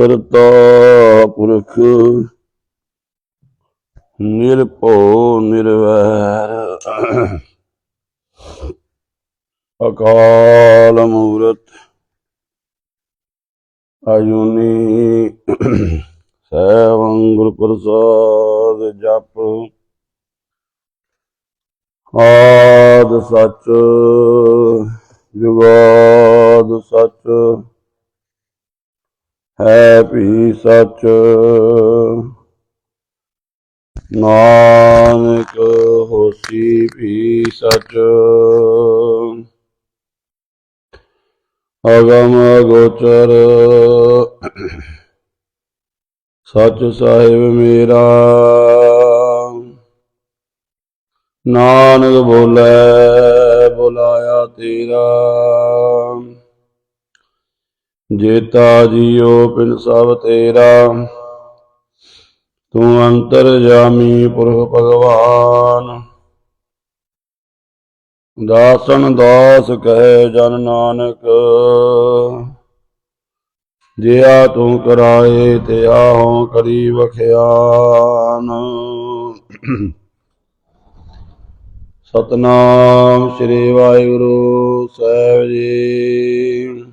ਕਰਤਾ ਪੁਰਖ। ਨਿਰਭਉ ਨਿਰਵੈਰ। ਅਕਾਲ ਮੂਰਤ। ਆਯੁਨੀ ਸੈਵੰ ਗੁਰ ਪ੍ਰਸਾਦ ਜਪ। ਆਦ ਸਚ ਜੁਗਾਦ ਸੱਚ ਹੈ ਵੀ ਸੱਚ। ਨਾਨਕ ਹੋਸੀ ਵੀ ਸੱਚ। ਅਗਮ ਗੋਚਰ। ਸੱਚ ਸਾਹਿਬ ਮੇਰਾ। ਨਾਨਕ ਬੋਲੇ ਬੁਲਾਇਆ ਤੇਰਾ। ਜੇਤਾ ਜੀਉ ਪਿਨ ਸਭ ਤੇਰਾ, ਤੂੰ ਅੰਤਰ ਜਾਮੀ ਪੁਰਖ ਭਗਵਾਨ। ਦਾਸਨ ਦਾਸ ਕਹੇ ਜਨ ਨਾਨਕ, ਜਿਆ ਤੂੰ ਕਰਾਏ ਤੇ ਆਹੋਂ ਕਰੀ ਵਖਿਆਨ। ਸਤਨਾਮ ਸ੍ਰੀ ਵਾਹਿਗੁਰੂ ਸਾਹਿਬ ਜੀ।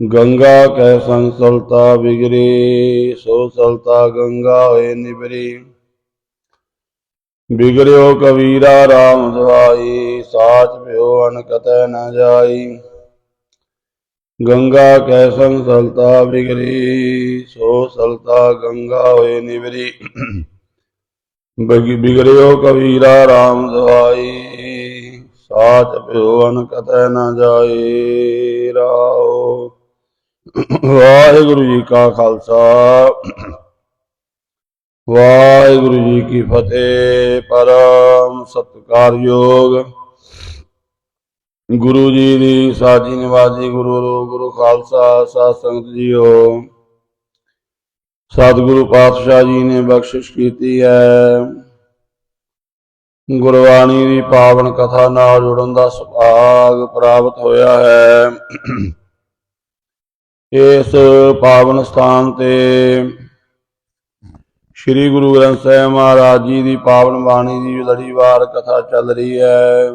ਗੰਗਾ ਕੈ ਸੰਗ ਸਲਤਾ ਬਿਗਰੀ ਸੋ ਸਲਤਾ ਗੰਗਾ ਹੋਏ ਨਿਬਰੀ ਬਿਗੜਿਓ ਕਬੀਰਾ RAM ਦਵਾਈ ਸਾਚ ਭਿਓ ਅਨਕਤੈ ਨ ਜਾਈ ਗੰਗਾ ਕੈ ਸੰਗ ਸਲਤਾ ਬਿਗਰੀ ਸੋ ਸਲਤਾ ਗੰਗਾ ਹੋਏ ਨਿਵਰੀ ਬਿਗੜਿਓ ਕਬੀਰਾ RAM ਦਵਾਈ ਸਾਚ ਭਿਓ ਅਨਕਤੈ ਨ ਜਾਈ ਰਾਓ ਵਾਹਿਗੁਰੂ ਜੀ ਕਾ ਖਾਲਸਾ। ਵਾਹਿਗੁਰੂ ਜੀ ਕੀ ਫਤਿਹ। ਪਰਮ ਸਤਿਕਾਰਯੋਗ ਗੁਰੂ ਜੀ ਦੀ ਸਾਜੀ ਨਿਵਾਜੀ ਗੁਰੂ ਰੂ ਗੁਰੂ ਖਾਲਸਾ ਸਾਧ ਸੰਗਤ ਜੀਓ। ਸਤਿਗੁਰੂ ਪਾਤਸ਼ਾਹ ਜੀ ਨੇ ਬਖਸ਼ਿਸ਼ ਕੀਤੀ ਹੈ। ਗੁਰਬਾਣੀ ਦੀ ਪਾਵਨ ਕਥਾ ਨਾਲ ਜੁੜਨ ਦਾ ਸੁਭਾਗ ਪ੍ਰਾਪਤ ਹੋਇਆ ਹੈ। ਇਸ ਪਾਵਨ ਸਥਾਨ ਤੇ ਸ੍ਰੀ ਗੁਰੂ ਗ੍ਰੰਥ ਸਾਹਿਬ ਮਹਾਰਾਜ ਜੀ ਦੀ ਪਾਵਨ ਬਾਣੀ ਦੀ ਲੜੀਵਾਰ ਕਥਾ ਚੱਲ ਰਹੀ ਹੈ,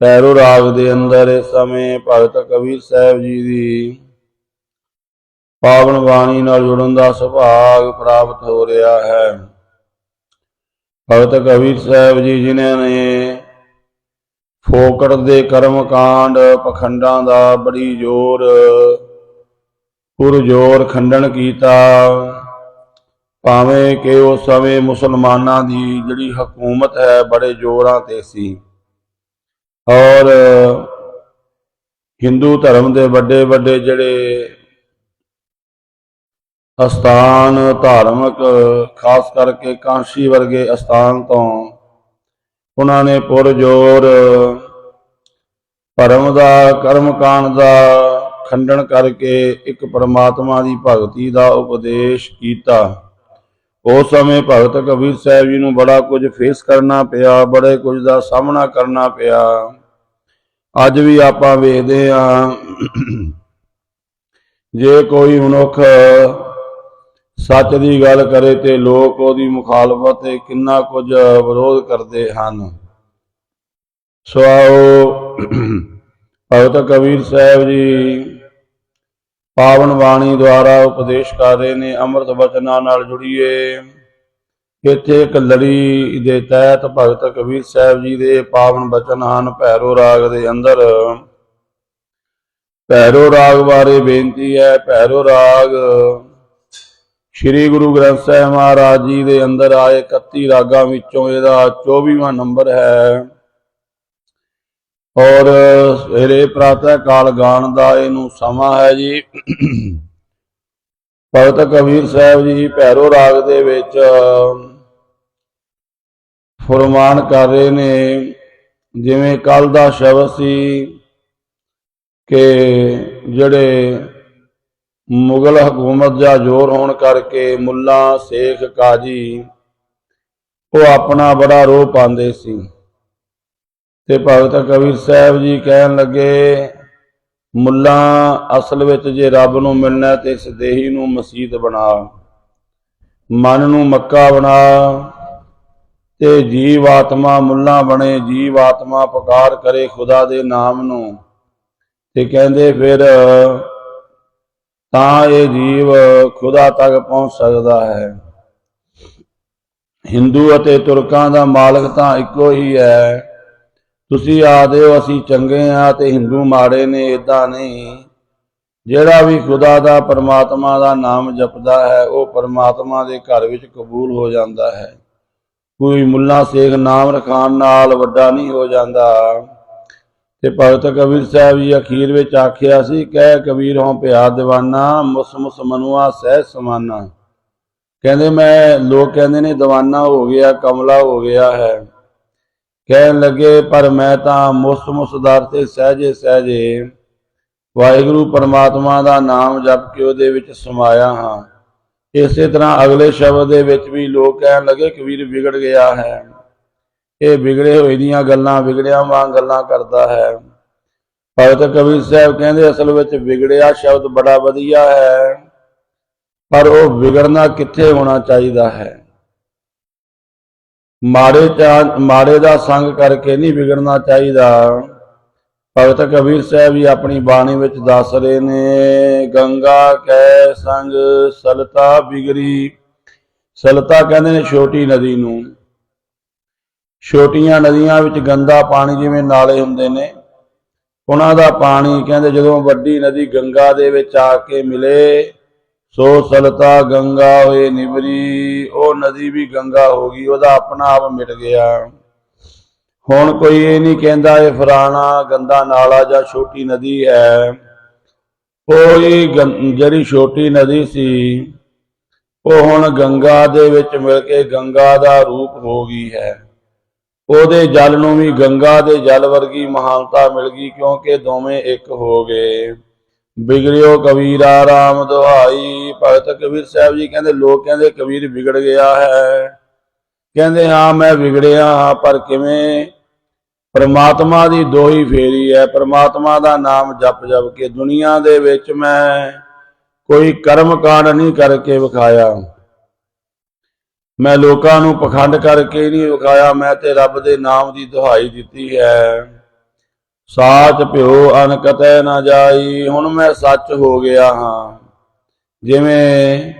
ਪੈਰੋ ਰਾਗ ਦੇ ਅੰਦਰ ਇਸ ਸਮੇਂ ਭਗਤ ਕਬੀਰ ਸਾਹਿਬ ਜੀ ਦੀ ਪਾਵਨ ਬਾਣੀ ਨਾਲ ਜੁੜਨ ਦਾ ਸੁਭਾਗ ਪ੍ਰਾਪਤ ਹੋ ਰਿਹਾ ਹੈ। ਭਗਤ ਕਬੀਰ ਸਾਹਿਬ ਜੀ ਜਿਨ੍ਹਾਂ ਨੇ ਫੋਕਟ ਦੇ ਕਰਮ ਕਾਂਡ ਪਖੰਡਾਂ ਦਾ ਬੜੀ ਜ਼ੋਰ, ਪੁਰਜੋਰ ਖੰਡਨ ਕੀਤਾ। ਭਾਵੇਂ ਕਿ ਉਸ ਸਮੇਂ ਮੁਸਲਮਾਨਾਂ ਦੀ ਜਿਹੜੀ ਹਕੂਮਤ ਹੈ ਬੜੇ ਜ਼ੋਰਾਂ ਤੇ ਸੀ। ਔਰ ਹਿੰਦੂ ਧਰਮ ਦੇ ਵੱਡੇ ਵੱਡੇ ਜਿਹੜੇ ਅਸਥਾਨ ਧਾਰਮਿਕ, ਖਾਸ ਕਰਕੇ ਕਾਂਸ਼ੀ ਵਰਗੇ ਅਸਥਾਨ ਤੋਂ, ਉਹਨਾਂ ਨੇ ਪੁਰਜੋਰ ਭਰਮ ਦਾ, ਕਰਮ ਕਾਂਡ ਦਾ ਖੰਡਨ ਕਰਕੇ ਇੱਕ ਪਰਮਾਤਮਾ ਦੀ ਭਗਤੀ ਦਾ ਉਪਦੇਸ਼ ਕੀਤਾ। ਉਸ ਸਮੇਂ ਭਗਤ ਕਬੀਰ ਸਾਹਿਬ ਜੀ ਨੂੰ ਬੜਾ ਕੁਝ ਫੇਸ ਕਰਨਾ ਪਿਆ, ਬੜੇ ਕੁਝ ਦਾ ਸਾਹਮਣਾ ਕਰਨਾ ਪਿਆ। ਅੱਜ ਵੀ ਆਪਾਂ ਵੇਖਦੇ ਹਾਂ, ਜੇ ਕੋਈ ਮਨੁੱਖ ਸੱਚ ਦੀ ਗੱਲ ਕਰੇ ਤੇ ਲੋਕ ਉਹਦੀ ਮੁਖਾਲਫਤ ਤੇ ਕਿੰਨਾ ਕੁਝ ਵਿਰੋਧ ਕਰਦੇ ਹਨ। ਸੋ ਆਓ ਭਗਤ ਕਬੀਰ ਸਾਹਿਬ ਜੀ ਪਾਵਨ ਬਾਣੀ ਦੁਆਰਾ ਉਪਦੇਸ਼ ਕਰ ਰਹੇ ਨੇ, ਅੰਮ੍ਰਿਤ ਵਚਨਾਂ ਨਾਲ ਜੁੜੀਏ। ਇੱਥੇ ਇੱਕ ਲੜੀ ਦੇ ਤਹਿਤ ਭਗਤ ਕਬੀਰ ਸਾਹਿਬ ਜੀ ਦੇ ਪਾਵਨ ਬਚਨ ਹਨ, ਭੈਰੋ ਰਾਗ ਦੇ ਅੰਦਰ। ਭੈਰੋ ਰਾਗ ਬਾਰੇ ਬੇਨਤੀ ਹੈ, ਭੈਰੋ ਰਾਗ ਸ੍ਰੀ ਗੁਰੂ ਗ੍ਰੰਥ ਸਾਹਿਬ ਮਹਾਰਾਜ ਜੀ ਦੇ ਅੰਦਰ ਆਏ 31 ਰਾਗਾਂ ਵਿੱਚੋਂ ਇਹਦਾ 24ਵਾਂ ਨੰਬਰ ਹੈ। ਔਰ ਸਵੇਰੇ ਪ੍ਰਾਤः ਕਾਲ ਗਾਣ ਦਾ ਇਹਨੂੰ ਸਮਾਂ ਹੈ ਜੀ। ਭਗਤ ਕਬੀਰ ਸਾਹਿਬ ਜੀ ਭੈਰੋ ਰਾਗ ਦੇ ਵਿੱਚ ਫਰਮਾਨ ਕਰ ਰਹੇ ਨੇ, ਜਿਵੇਂ ਕੱਲ ਦਾ ਸ਼ਬਦ ਸੀ ਕਿ ਜਿਹੜੇ ਮੁਗਲ ਹਕੂਮਤ ਦਾ ਜ਼ੋਰ ਹੋਣ ਕਰਕੇ ਮੁੱਲਾ ਸੇਖ ਕਾਜੀ ਉਹ ਆਪਣਾ ਬੜਾ ਰੋਹ ਪਾਉਂਦੇ ਸੀ। ਤੇ ਭਗਤ ਕਬੀਰ ਸਾਹਿਬ ਜੀ ਕਹਿਣ ਲੱਗੇ, ਮੁੱਲਾ ਅਸਲ ਵਿੱਚ ਜੇ ਰੱਬ ਨੂੰ ਮਿਲਣਾ ਹੈ ਤੇ ਇਸ ਦੇਹੀ ਨੂੰ ਮਸਜਿਦ ਬਣਾ। ਮਨ ਨੂੰ ਮੱਕਾ ਬਣਾ ਤੇ ਜੀਵ ਆਤਮਾ ਮੁੱਲਾ ਬਣੇ, ਜੀਵ ਆਤਮਾ ਪੁਕਾਰ ਕਰੇ ਖੁਦਾ ਦੇ ਨਾਮ ਨੂੰ। ਤੇ ਕਹਿੰਦੇ ਫਿਰ, ਤਾਂ ਇਹ ਜੀਵ ਖੁਦਾ ਤੱਕ ਪਹੁੰਚ ਸਕਦਾ ਹੈ। ਹਿੰਦੂ ਅਤੇ ਤੁਰਕਾਂ ਦਾ ਮਾਲਕ ਤਾਂ ਇੱਕੋ ਹੀ ਹੈ। ਤੁਸੀਂ ਆਖਦੇ ਹੋ ਅਸੀਂ ਚੰਗੇ ਆ ਤੇ ਹਿੰਦੂ ਮਾੜੇ ਨੇ ਇਦਾਂ ਨਹੀਂ। ਜਿਹੜਾ ਵੀ ਖੁਦਾ ਦਾ, ਪਰਮਾਤਮਾ ਦਾ ਨਾਮ ਜਪਦਾ ਹੈ, ਉਹ ਪਰਮਾਤਮਾ ਦੇ ਘਰ ਵਿੱਚ ਕਬੂਲ ਹੋ ਜਾਂਦਾ ਹੈ। ਕੋਈ ਮੁੱਲਾ ਸੇਖ ਨਾਮ ਰਖਾਨ ਨਾਲ ਵੱਡਾ ਨਹੀਂ ਹੋ ਜਾਂਦਾ। ਤੇ ਭਗਤ ਕਬੀਰ ਸਾਹਿਬ ਜੀ ਅਖੀਰ ਵਿੱਚ ਆਖਿਆ ਸੀ, ਕਹਿ ਕਬੀਰ ਹੋਂ ਪਿਆ ਦੀਵਾਨਾ, ਮੁਸ ਮੁਸ ਮਨੁਆ, ਸਹਿ ਸਮਾਨਾ। ਕਹਿੰਦੇ ਮੈਂ, ਲੋਕ ਕਹਿੰਦੇ ਨੇ, ਦੀਵਾਨਾ ਹੋ ਗਿਆ, ਕਮਲਾ ਹੋ ਗਿਆ ਹੈ। ਕਹਿਣ ਲੱਗੇ, ਪਰ ਮੈਂ ਤਾਂ ਮੁਸ ਮੁਸਦਾਰ ਤੇ ਸਹਜੇ ਸਹਜੇ ਵਾਹਿਗੁਰੂ ਪਰਮਾਤਮਾ ਦਾ ਨਾਮ ਜਪ ਕੇ ਉਹਦੇ ਵਿੱਚ ਸਮਾਇਆ ਹਾਂ। ਇਸੇ ਤਰ੍ਹਾਂ ਅਗਲੇ ਸ਼ਬਦ ਦੇ ਵਿੱਚ ਵੀ ਲੋਕ ਕਹਿਣ ਲੱਗੇ, ਕਬੀਰ ਵਿਗੜ ਗਿਆ ਹੈ। ਇਹ ਵਿਗੜੇ ਹੋਏ ਦੀਆਂ ਗੱਲਾਂ ਵਿਗੜਿਆ ਵਾਂ ਗੱਲਾਂ ਕਰਦਾ ਹੈ। ਭਗਤ ਕਬੀਰ ਸਾਹਿਬ ਕਹਿੰਦੇ, ਅਸਲ ਵਿੱਚ ਵਿਗੜਿਆ ਸ਼ਬਦ ਬੜਾ ਵਧੀਆ ਹੈ, ਪਰ ਉਹ ਵਿਗੜਨਾ ਕਿੱਥੇ ਹੋਣਾ ਚਾਹੀਦਾ ਹੈ? ਮਾੜੇ ਚਾ- ਮਾੜੇ ਦਾ ਸੰਗ ਕਰਕੇ ਨਹੀਂ ਵਿਗੜਨਾ ਚਾਹੀਦਾ। ਭਗਤ ਕਬੀਰ ਸਾਹਿਬ ਜੀ ਆਪਣੀ ਬਾਣੀ ਵਿੱਚ ਦੱਸ ਰਹੇ ਨੇ, ਗੰਗਾ ਕੈ ਸੰਗ ਸਲਤਾ ਬਿਗਰੀ। ਸਲਤਾ ਕਹਿੰਦੇ ਨੇ ਛੋਟੀ ਨਦੀ ਨੂੰ। ਛੋਟੀਆਂ ਨਦੀਆਂ ਵਿੱਚ ਗੰਦਾ ਪਾਣੀ ਜਿਵੇਂ ਨਾਲੇ ਹੁੰਦੇ ਨੇ, ਉਹਨਾਂ ਦਾ ਪਾਣੀ ਕਹਿੰਦੇ ਜਦੋਂ ਵੱਡੀ ਨਦੀ ਗੰਗਾ ਦੇ ਵਿੱਚ ਆ ਕੇ ਮਿਲੇ ਸੋ ਸਲਤਾ ਗੰਗਾ ਹੋਏ ਨਿਬਰੀ ਉਹ ਨਦੀ ਵੀ ਗੰਗਾ ਹੋ ਗਈ, ਉਹਦਾ ਆਪਣਾ ਆਪ ਮਿਟ ਗਿਆ। ਹੁਣ ਕੋਈ ਇਹ ਨਹੀਂ ਕਹਿੰਦਾ, ਇਹ ਫਰਾਣਾ ਗੰਦਾ ਨਾਲਾ ਜਾਂ ਛੋਟੀ ਨਦੀ ਹੈ। ਉਹ ਹੀ ਜਿਹੜੀ ਛੋਟੀ ਨਦੀ ਸੀ, ਉਹ ਹੁਣ ਗੰਗਾ ਦੇ ਵਿੱਚ ਮਿਲ ਕੇ ਗੰਗਾ ਦਾ ਰੂਪ ਹੋ ਗਈ ਹੈ। ਉਹਦੇ ਜਲ ਨੂੰ ਵੀ ਗੰਗਾ ਦੇ ਜਲ ਵਰਗੀ ਮਹਾਨਤਾ ਮਿਲ ਗਈ, ਕਿਉਂਕਿ ਦੋਵੇਂ ਇੱਕ ਹੋ ਗਏ। ਵਿਗੜਿਓ ਕਬੀਰਾ ਰਾਮ ਦੁਹਾਈ। ਭਗਤ ਕਬੀਰ ਸਾਹਿਬ ਜੀ ਕਹਿੰਦੇ ਲੋਕ ਕਹਿੰਦੇ ਕਬੀਰ ਵਿਗੜ ਗਿਆ ਹੈ। ਕਹਿੰਦੇ, ਹਾਂ, ਮੈਂ ਵਿਗੜਿਆ ਹਾਂ, ਪਰ ਕਿਵੇਂ? ਪਰਮਾਤਮਾ ਦੀ ਦੋਹੀ ਫੇਰੀ ਹੈ। ਪਰਮਾਤਮਾ ਦਾ ਨਾਮ ਜਪ ਜਪ ਕੇ ਦੁਨੀਆ ਦੇ ਵਿੱਚ ਮੈਂ ਕੋਈ ਕਰਮ ਕਾਂਡ ਨਹੀਂ ਕਰਕੇ ਵਿਖਾਇਆ। ਮੈਂ ਲੋਕਾਂ ਨੂੰ ਪਖੰਡ ਕਰਕੇ ਨਹੀਂ ਵਿਖਾਇਆ। ਮੈਂ ਤੇ ਰੱਬ ਦੇ ਨਾਮ ਦੀ ਦੁਹਾਈ ਦਿੱਤੀ ਹੈ। ਸਾਚ ਭਿਓ ਅਨਕਤੈ ਨਾ ਜਾਈ, ਹੁਣ ਮੈਂ ਸੱਚ ਹੋ ਗਿਆ ਹਾਂ। ਜਿਵੇਂ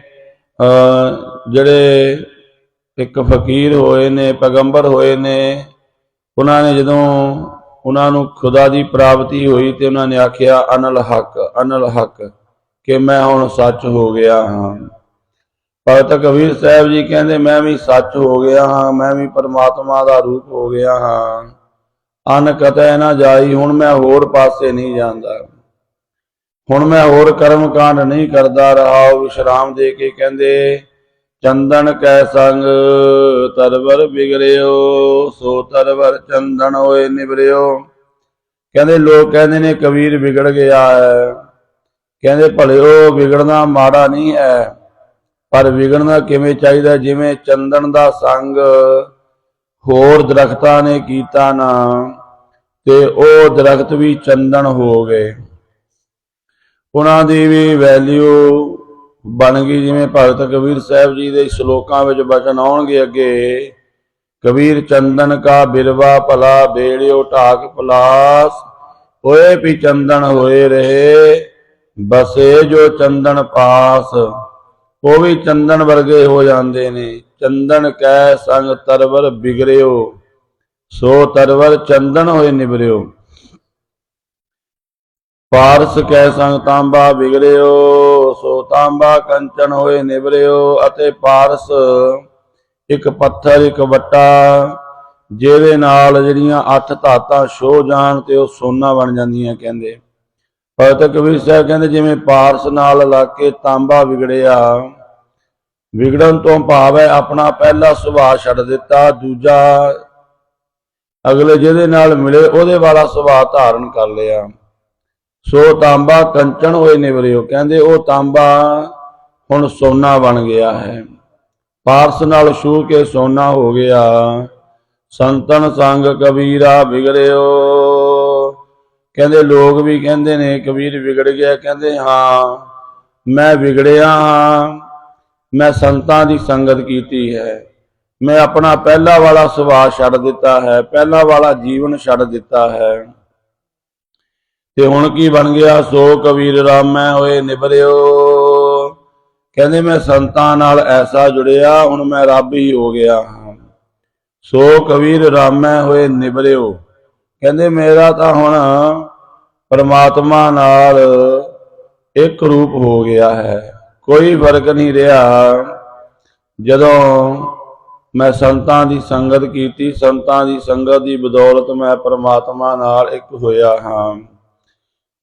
ਜਿਹੜੇ ਇੱਕ ਫਕੀਰ ਹੋਏ ਨੇ, ਪੈਗੰਬਰ ਹੋਏ ਨੇ, ਉਹਨਾਂ ਨੇ ਜਦੋਂ ਉਹਨਾਂ ਨੂੰ ਖੁਦਾ ਦੀ ਪ੍ਰਾਪਤੀ ਹੋਈ ਤੇ ਉਹਨਾਂ ਨੇ ਆਖਿਆ, ਅਨਲ ਹੱਕ ਅਨਲ ਹੱਕ, ਕਿ ਮੈਂ ਹੁਣ ਸੱਚ ਹੋ ਗਿਆ ਹਾਂ। ਭਗਤ ਕਬੀਰ ਸਾਹਿਬ ਜੀ ਕਹਿੰਦੇ, ਮੈਂ ਵੀ ਸੱਚ ਹੋ ਗਿਆ ਹਾਂ, ਮੈਂ ਵੀ ਪਰਮਾਤਮਾ ਦਾ ਰੂਪ ਹੋ ਗਿਆ ਹਾਂ। ਅਨ ਕਤੈ ਨਾ ਜਾਈ, ਹੁਣ ਮੈਂ ਹੋਰ ਪਾਸੇ ਨਹੀਂ ਜਾਂਦਾ। ਹੁਣ ਮੈਂ ਹੋਰ ਕਰਮ ਕਾਂਡ ਨਹੀਂ ਕਰਦਾ ਰਹਾ ਵਿਸ਼ਰਾਮ ਦੇ ਕੇ ਕਹਿੰਦੇ, ਚੰਦਨ ਕੈ ਸੰਗ, ਤਰਵਰ ਬਿਗੜਿਓ ਸੋ ਤਰਵਰ ਚੰਦਨ ਹੋਏ ਨਿਬਰਿਓ ਕਹਿੰਦੇ, ਲੋਕ ਕਹਿੰਦੇ ਨੇ ਕਬੀਰ ਵਿਗੜ ਗਿਆ ਹੈ। ਕਹਿੰਦੇ ਭਲਿਓ ਵਿਗੜਨਾ ਮਾੜਾ ਨਹੀਂ ਹੈ, ਪਰ ਵਿਗੜਨਾ ਕਿਵੇਂ ਚਾਹੀਦਾ, ਜਿਵੇਂ ਚੰਦਨ ਦਾ ਸੰਗ ਹੋਰ ਦਰਖਤਾਂ ਨੇ ਕੀਤਾ ਨਾ, ਤੇ ਉਹ ਦਰਖਤ ਵੀ ਚੰਦਨ ਹੋ ਗਏ ਉਹਨਾਂ ਦੀ ਵੀ ਵੈਲਿਊ ਬਣ ਗਈ, ਜਿਵੇਂ ਭਗਤ ਕਬੀਰ ਸਾਹਿਬ ਜੀ ਦੇ ਸ਼ਲੋਕਾਂ ਵਿੱਚ ਬਚਨ ਆਉਣਗੇ ਅੱਗੇ, ਕਬੀਰ ਚੰਦਨ ਕਾ ਬਿਰਵਾ ਭਲਾ ਬੇੜਿਓ ਢਾਕ ਪਲਾਸ, ਹੋਏ ਵੀ ਚੰਦਨ ਹੋਏ ਰਹੇ, ਬਸੇ ਜੋ ਚੰਦਨ ਪਾਸ। ਉਹ ਵੀ ਚੰਦਨ ਵਰਗੇ ਹੋ ਜਾਂਦੇ ਨੇ। ਚੰਦਨ ਕੈ ਸੰਗ ਤਰਵਰ ਬਿਗਰਿਓ, ਸੋ ਤਰਵਰ ਚੰਦਨ ਹੋਏ ਨਿਬਰਿਓ ਪਾਰਸ ਕੈ ਸੰਗ ਤਾਂਬਾ ਬਿਗਰਿਓ, ਸੋ ਤਾਂਬਾ ਕੰਚਨ ਹੋਏ ਨਿਬਰਿਓ ਅਤੇ ਪਾਰਸ ਇੱਕ ਪੱਥਰ, ਇੱਕ ਵੱਟਾ, ਜਿਹਦੇ ਨਾਲ ਜਿਹੜੀਆਂ ਅੱਠ ਧਾਤਾਂ ਛੋ ਜਾਣ ਤੇ ਉਹ ਸੋਨਾ ਬਣ ਜਾਂਦੀਆਂ ਕਹਿੰਦੇ। ਭਗਤ ਕਬੀਰ ਸਾਹਿਬ ਕਹਿੰਦੇ, ਜਿਵੇਂ ਪਾਰਸ ਨਾਲ ਲਾ ਕੇ ਤਾਂਬਾ ਵਿਗੜਿਆ ਵਿਗੜਨ ਤੋਂ ਭਾਵ ਹੈ ਆਪਣਾ ਪਹਿਲਾ ਸੁਭਾਅ ਛੱਡ ਦਿੱਤਾ, ਦੂਜਾ ਅਗਲੇ ਜਿਹਦੇ ਨਾਲ ਮਿਲੇ ਉਹਦੇ ਵਾਲਾ ਸੁਭਾਅ ਧਾਰਨ ਕਰ ਲਿਆ। ਸੋ ਤਾਂਬਾ ਕੰਚਣ ਹੋਏ ਨਿਵਰਿਓ, ਕਹਿੰਦੇ ਉਹ ਤਾਂਬਾ ਹੁਣ ਸੋਨਾ ਬਣ ਗਿਆ ਹੈ। ਪਾਰਸ ਨਾਲ ਛੂ ਕੇ ਸੋਨਾ ਹੋ ਗਿਆ। ਸੰਤਨ ਸੰਗ ਕਬੀਰਾ ਵਿਗੜਿਓ। ਕਹਿੰਦੇ ਲੋਕ ਵੀ ਕਹਿੰਦੇ ਨੇ ਕਬੀਰ ਵਿਗੜ ਗਿਆ, ਕਹਿੰਦੇ ਹਾਂ ਮੈਂ ਵਿਗੜਿਆ ਹਾਂ। ਮੈਂ ਸੰਤਾਂ ਦੀ ਸੰਗਤ ਕੀਤੀ ਹੈ। ਮੈਂ ਆਪਣਾ ਪਹਿਲਾ ਵਾਲਾ ਸੁਭਾਅ ਛੱਡ ਦਿੱਤਾ ਹੈ, ਪਹਿਲਾ ਵਾਲਾ ਜੀਵਨ ਛੱਡ ਦਿੱਤਾ ਹੈ। ਤੇ ਹੁਣ ਕੀ ਬਣ ਗਿਆ? ਸੋ ਕਬੀਰ ਰਾਮੈ ਹੋਏ ਨਿਬਰਿਓ ਕਹਿੰਦੇ ਮੈਂ ਸੰਤਾਂ ਨਾਲ ਐਸਾ ਜੁੜਿਆ, ਹੁਣ ਮੈਂ ਰੱਬ ਹੀ ਹੋ ਗਿਆ ਹਾਂ। ਸੋ ਕਬੀਰ ਰਾਮੈ ਹੋਏ ਨਿਬਰਿਓ ਕਹਿੰਦੇ ਮੇਰਾ ਤਾਂ ਹੁਣ ਪਰਮਾਤਮਾ ਨਾਲ ਇੱਕ ਰੂਪ ਹੋ ਗਿਆ ਹੈ। ਕੋਈ ਫ਼ਰਕ ਨਹੀਂ ਰਿਹਾ। ਜਦੋਂ ਮੈਂ ਸੰਤਾਂ ਦੀ ਸੰਗਤ ਕੀਤੀ, ਸੰਤਾਂ ਦੀ ਸੰਗਤ ਦੀ ਬਦੌਲਤ ਮੈਂ ਪਰਮਾਤਮਾ ਨਾਲ ਇੱਕ ਹੋਇਆ ਹਾਂ।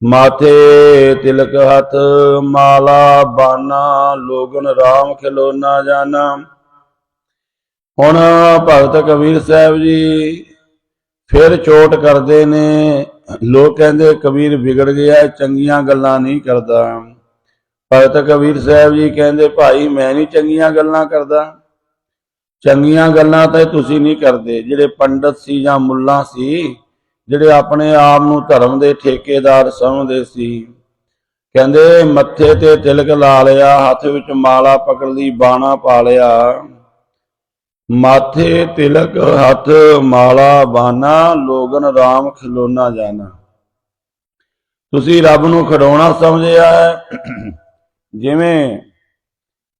ਮਾਥੇ ਤਿਲਕ ਹੱਥ, ਮਾਲਾ ਬਾਨਾ, ਲੋਗਨ RAM ਖਿਲੋਨਾ ਜਾਣਾ ਹੁਣ ਭਗਤ ਕਬੀਰ ਸਾਹਿਬ ਜੀ ਫਿਰ ਚੋਟ ਕਰਦੇ ਨੇ। ਲੋਕ ਕਹਿੰਦੇ ਕਬੀਰ ਵਿਗੜ ਗਿਆ, ਚੰਗੀਆਂ ਗੱਲਾਂ ਨਹੀਂ ਕਰਦਾ। ਭਗਤ ਕਬੀਰ ਸਾਹਿਬ ਜੀ ਕਹਿੰਦੇ, ਭਾਈ, ਮੈਂ ਨਹੀਂ ਚੰਗੀਆਂ ਗੱਲਾਂ ਕਰਦਾ। ਚੰਗੀਆਂ ਗੱਲਾਂ ਤਾਂ ਤੁਸੀਂ ਨਹੀਂ ਕਰਦੇ। ਜਿਹੜੇ ਪੰਡਤ ਸੀ ਜਾਂ ਮੁੱਲਾ ਸੀ, ਜਿਹੜੇ ਆਪਣੇ ਆਪ ਨੂੰ ਧਰਮ ਦੇ ਠੇਕੇਦਾਰ ਸਮਝਦੇ ਸੀ। ਕਹਿੰਦੇ, ਮੱਥੇ ਤੇ ਤਿਲਕ ਲਾ ਲਿਆ, ਹੱਥ ਵਿੱਚ ਮਾਲਾ ਪਕੜ ਲਈ ਬਾਣਾ ਪਾ ਲਿਆ। ਮਾਥੇ ਤਿਲਕ, ਹੱਥ ਮਾਲਾ ਬਾਣਾ, ਲੋਗਨ RAM ਖਿਲੋਨਾ ਜਾਣਾ। ਤੁਸੀਂ ਰੱਬ ਨੂੰ ਖਡਾਉਣਾ ਸਮਝਿਆ ਹੈ। ਜਿਵੇਂ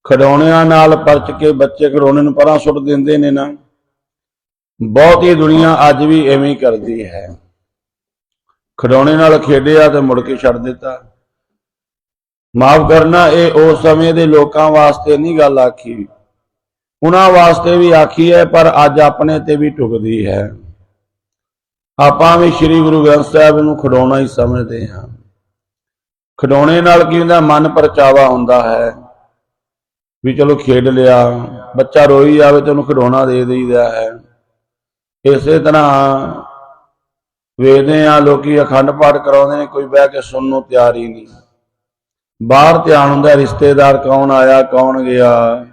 ਖਡਾਉਣਿਆਂ ਨਾਲ ਪਰਚ ਕੇ ਬੱਚੇ ਖਡਾਉਣੇ ਨੂੰ ਪਰਾਂ ਸੁੱਟ ਦਿੰਦੇ ਨੇ ਨਾ, ਬਹੁਤੀ ਦੁਨੀਆ ਅੱਜ ਵੀ ਐਵੇਂ ਕਰਦੀ ਹੈ। ਖਡਾਉਣੇ ਨਾਲ ਖੇਡਿਆ ਤੇ ਮੁੜ ਕੇ ਛੱਡ ਦਿੱਤਾ। ਮਾਫ ਕਰਨਾ, ਇਹ ਉਸ ਸਮੇਂ ਦੇ ਲੋਕਾਂ ਵਾਸਤੇ ਨਹੀਂ ਗੱਲ ਆਖੀ। ਉਹਨਾਂ ਵਾਸਤੇ ਵੀ ਆਖੀ ਹੈ, ਪਰ ਅੱਜ ਆਪਣੇ ਤੇ ਵੀ ਟੁਕਦੀ ਹੈ। ਆਪਾਂ ਵੀ ਸ੍ਰੀ ਗੁਰੂ ਗ੍ਰੰਥ ਸਾਹਿਬ ਨੂੰ ਖਡਾਉਣਾ ਹੀ ਸਮਝਦੇ ਹਾਂ। ਖਿਡੌਣੇ ਨਾਲ ਕੀ ਹੁੰਦਾ, ਮਨ ਪਰਚਾਵਾ ਹੁੰਦਾ ਹੈ। ਵੀ ਚਲੋ ਖੇਡ ਲਿਆ, ਬੱਚਾ ਰੋਈ ਜਾਵੇ ਤੇ ਉਹਨੂੰ ਖਿਡੌਣਾ ਦੇ ਦੇਈਦਾ ਹੈ। ਇਸੇ ਤਰ੍ਹਾਂ ਵੇਖਦੇ ਆ ਲੋਕੀ ਅਖੰਡ ਪਾਠ ਕਰਾਉਂਦੇ ਨੇ, ਕੋਈ ਬਹਿ ਕੇ ਸੁਣਨ ਨੂੰ ਤਿਆਰ ਹੀ ਨਹੀਂ। ਬਾਹਰ ਧਿਆਨ ਹੁੰਦਾ, ਰਿਸ਼ਤੇਦਾਰ ਕੌਣ ਆਇਆ, ਕੌਣ ਗਿਆ।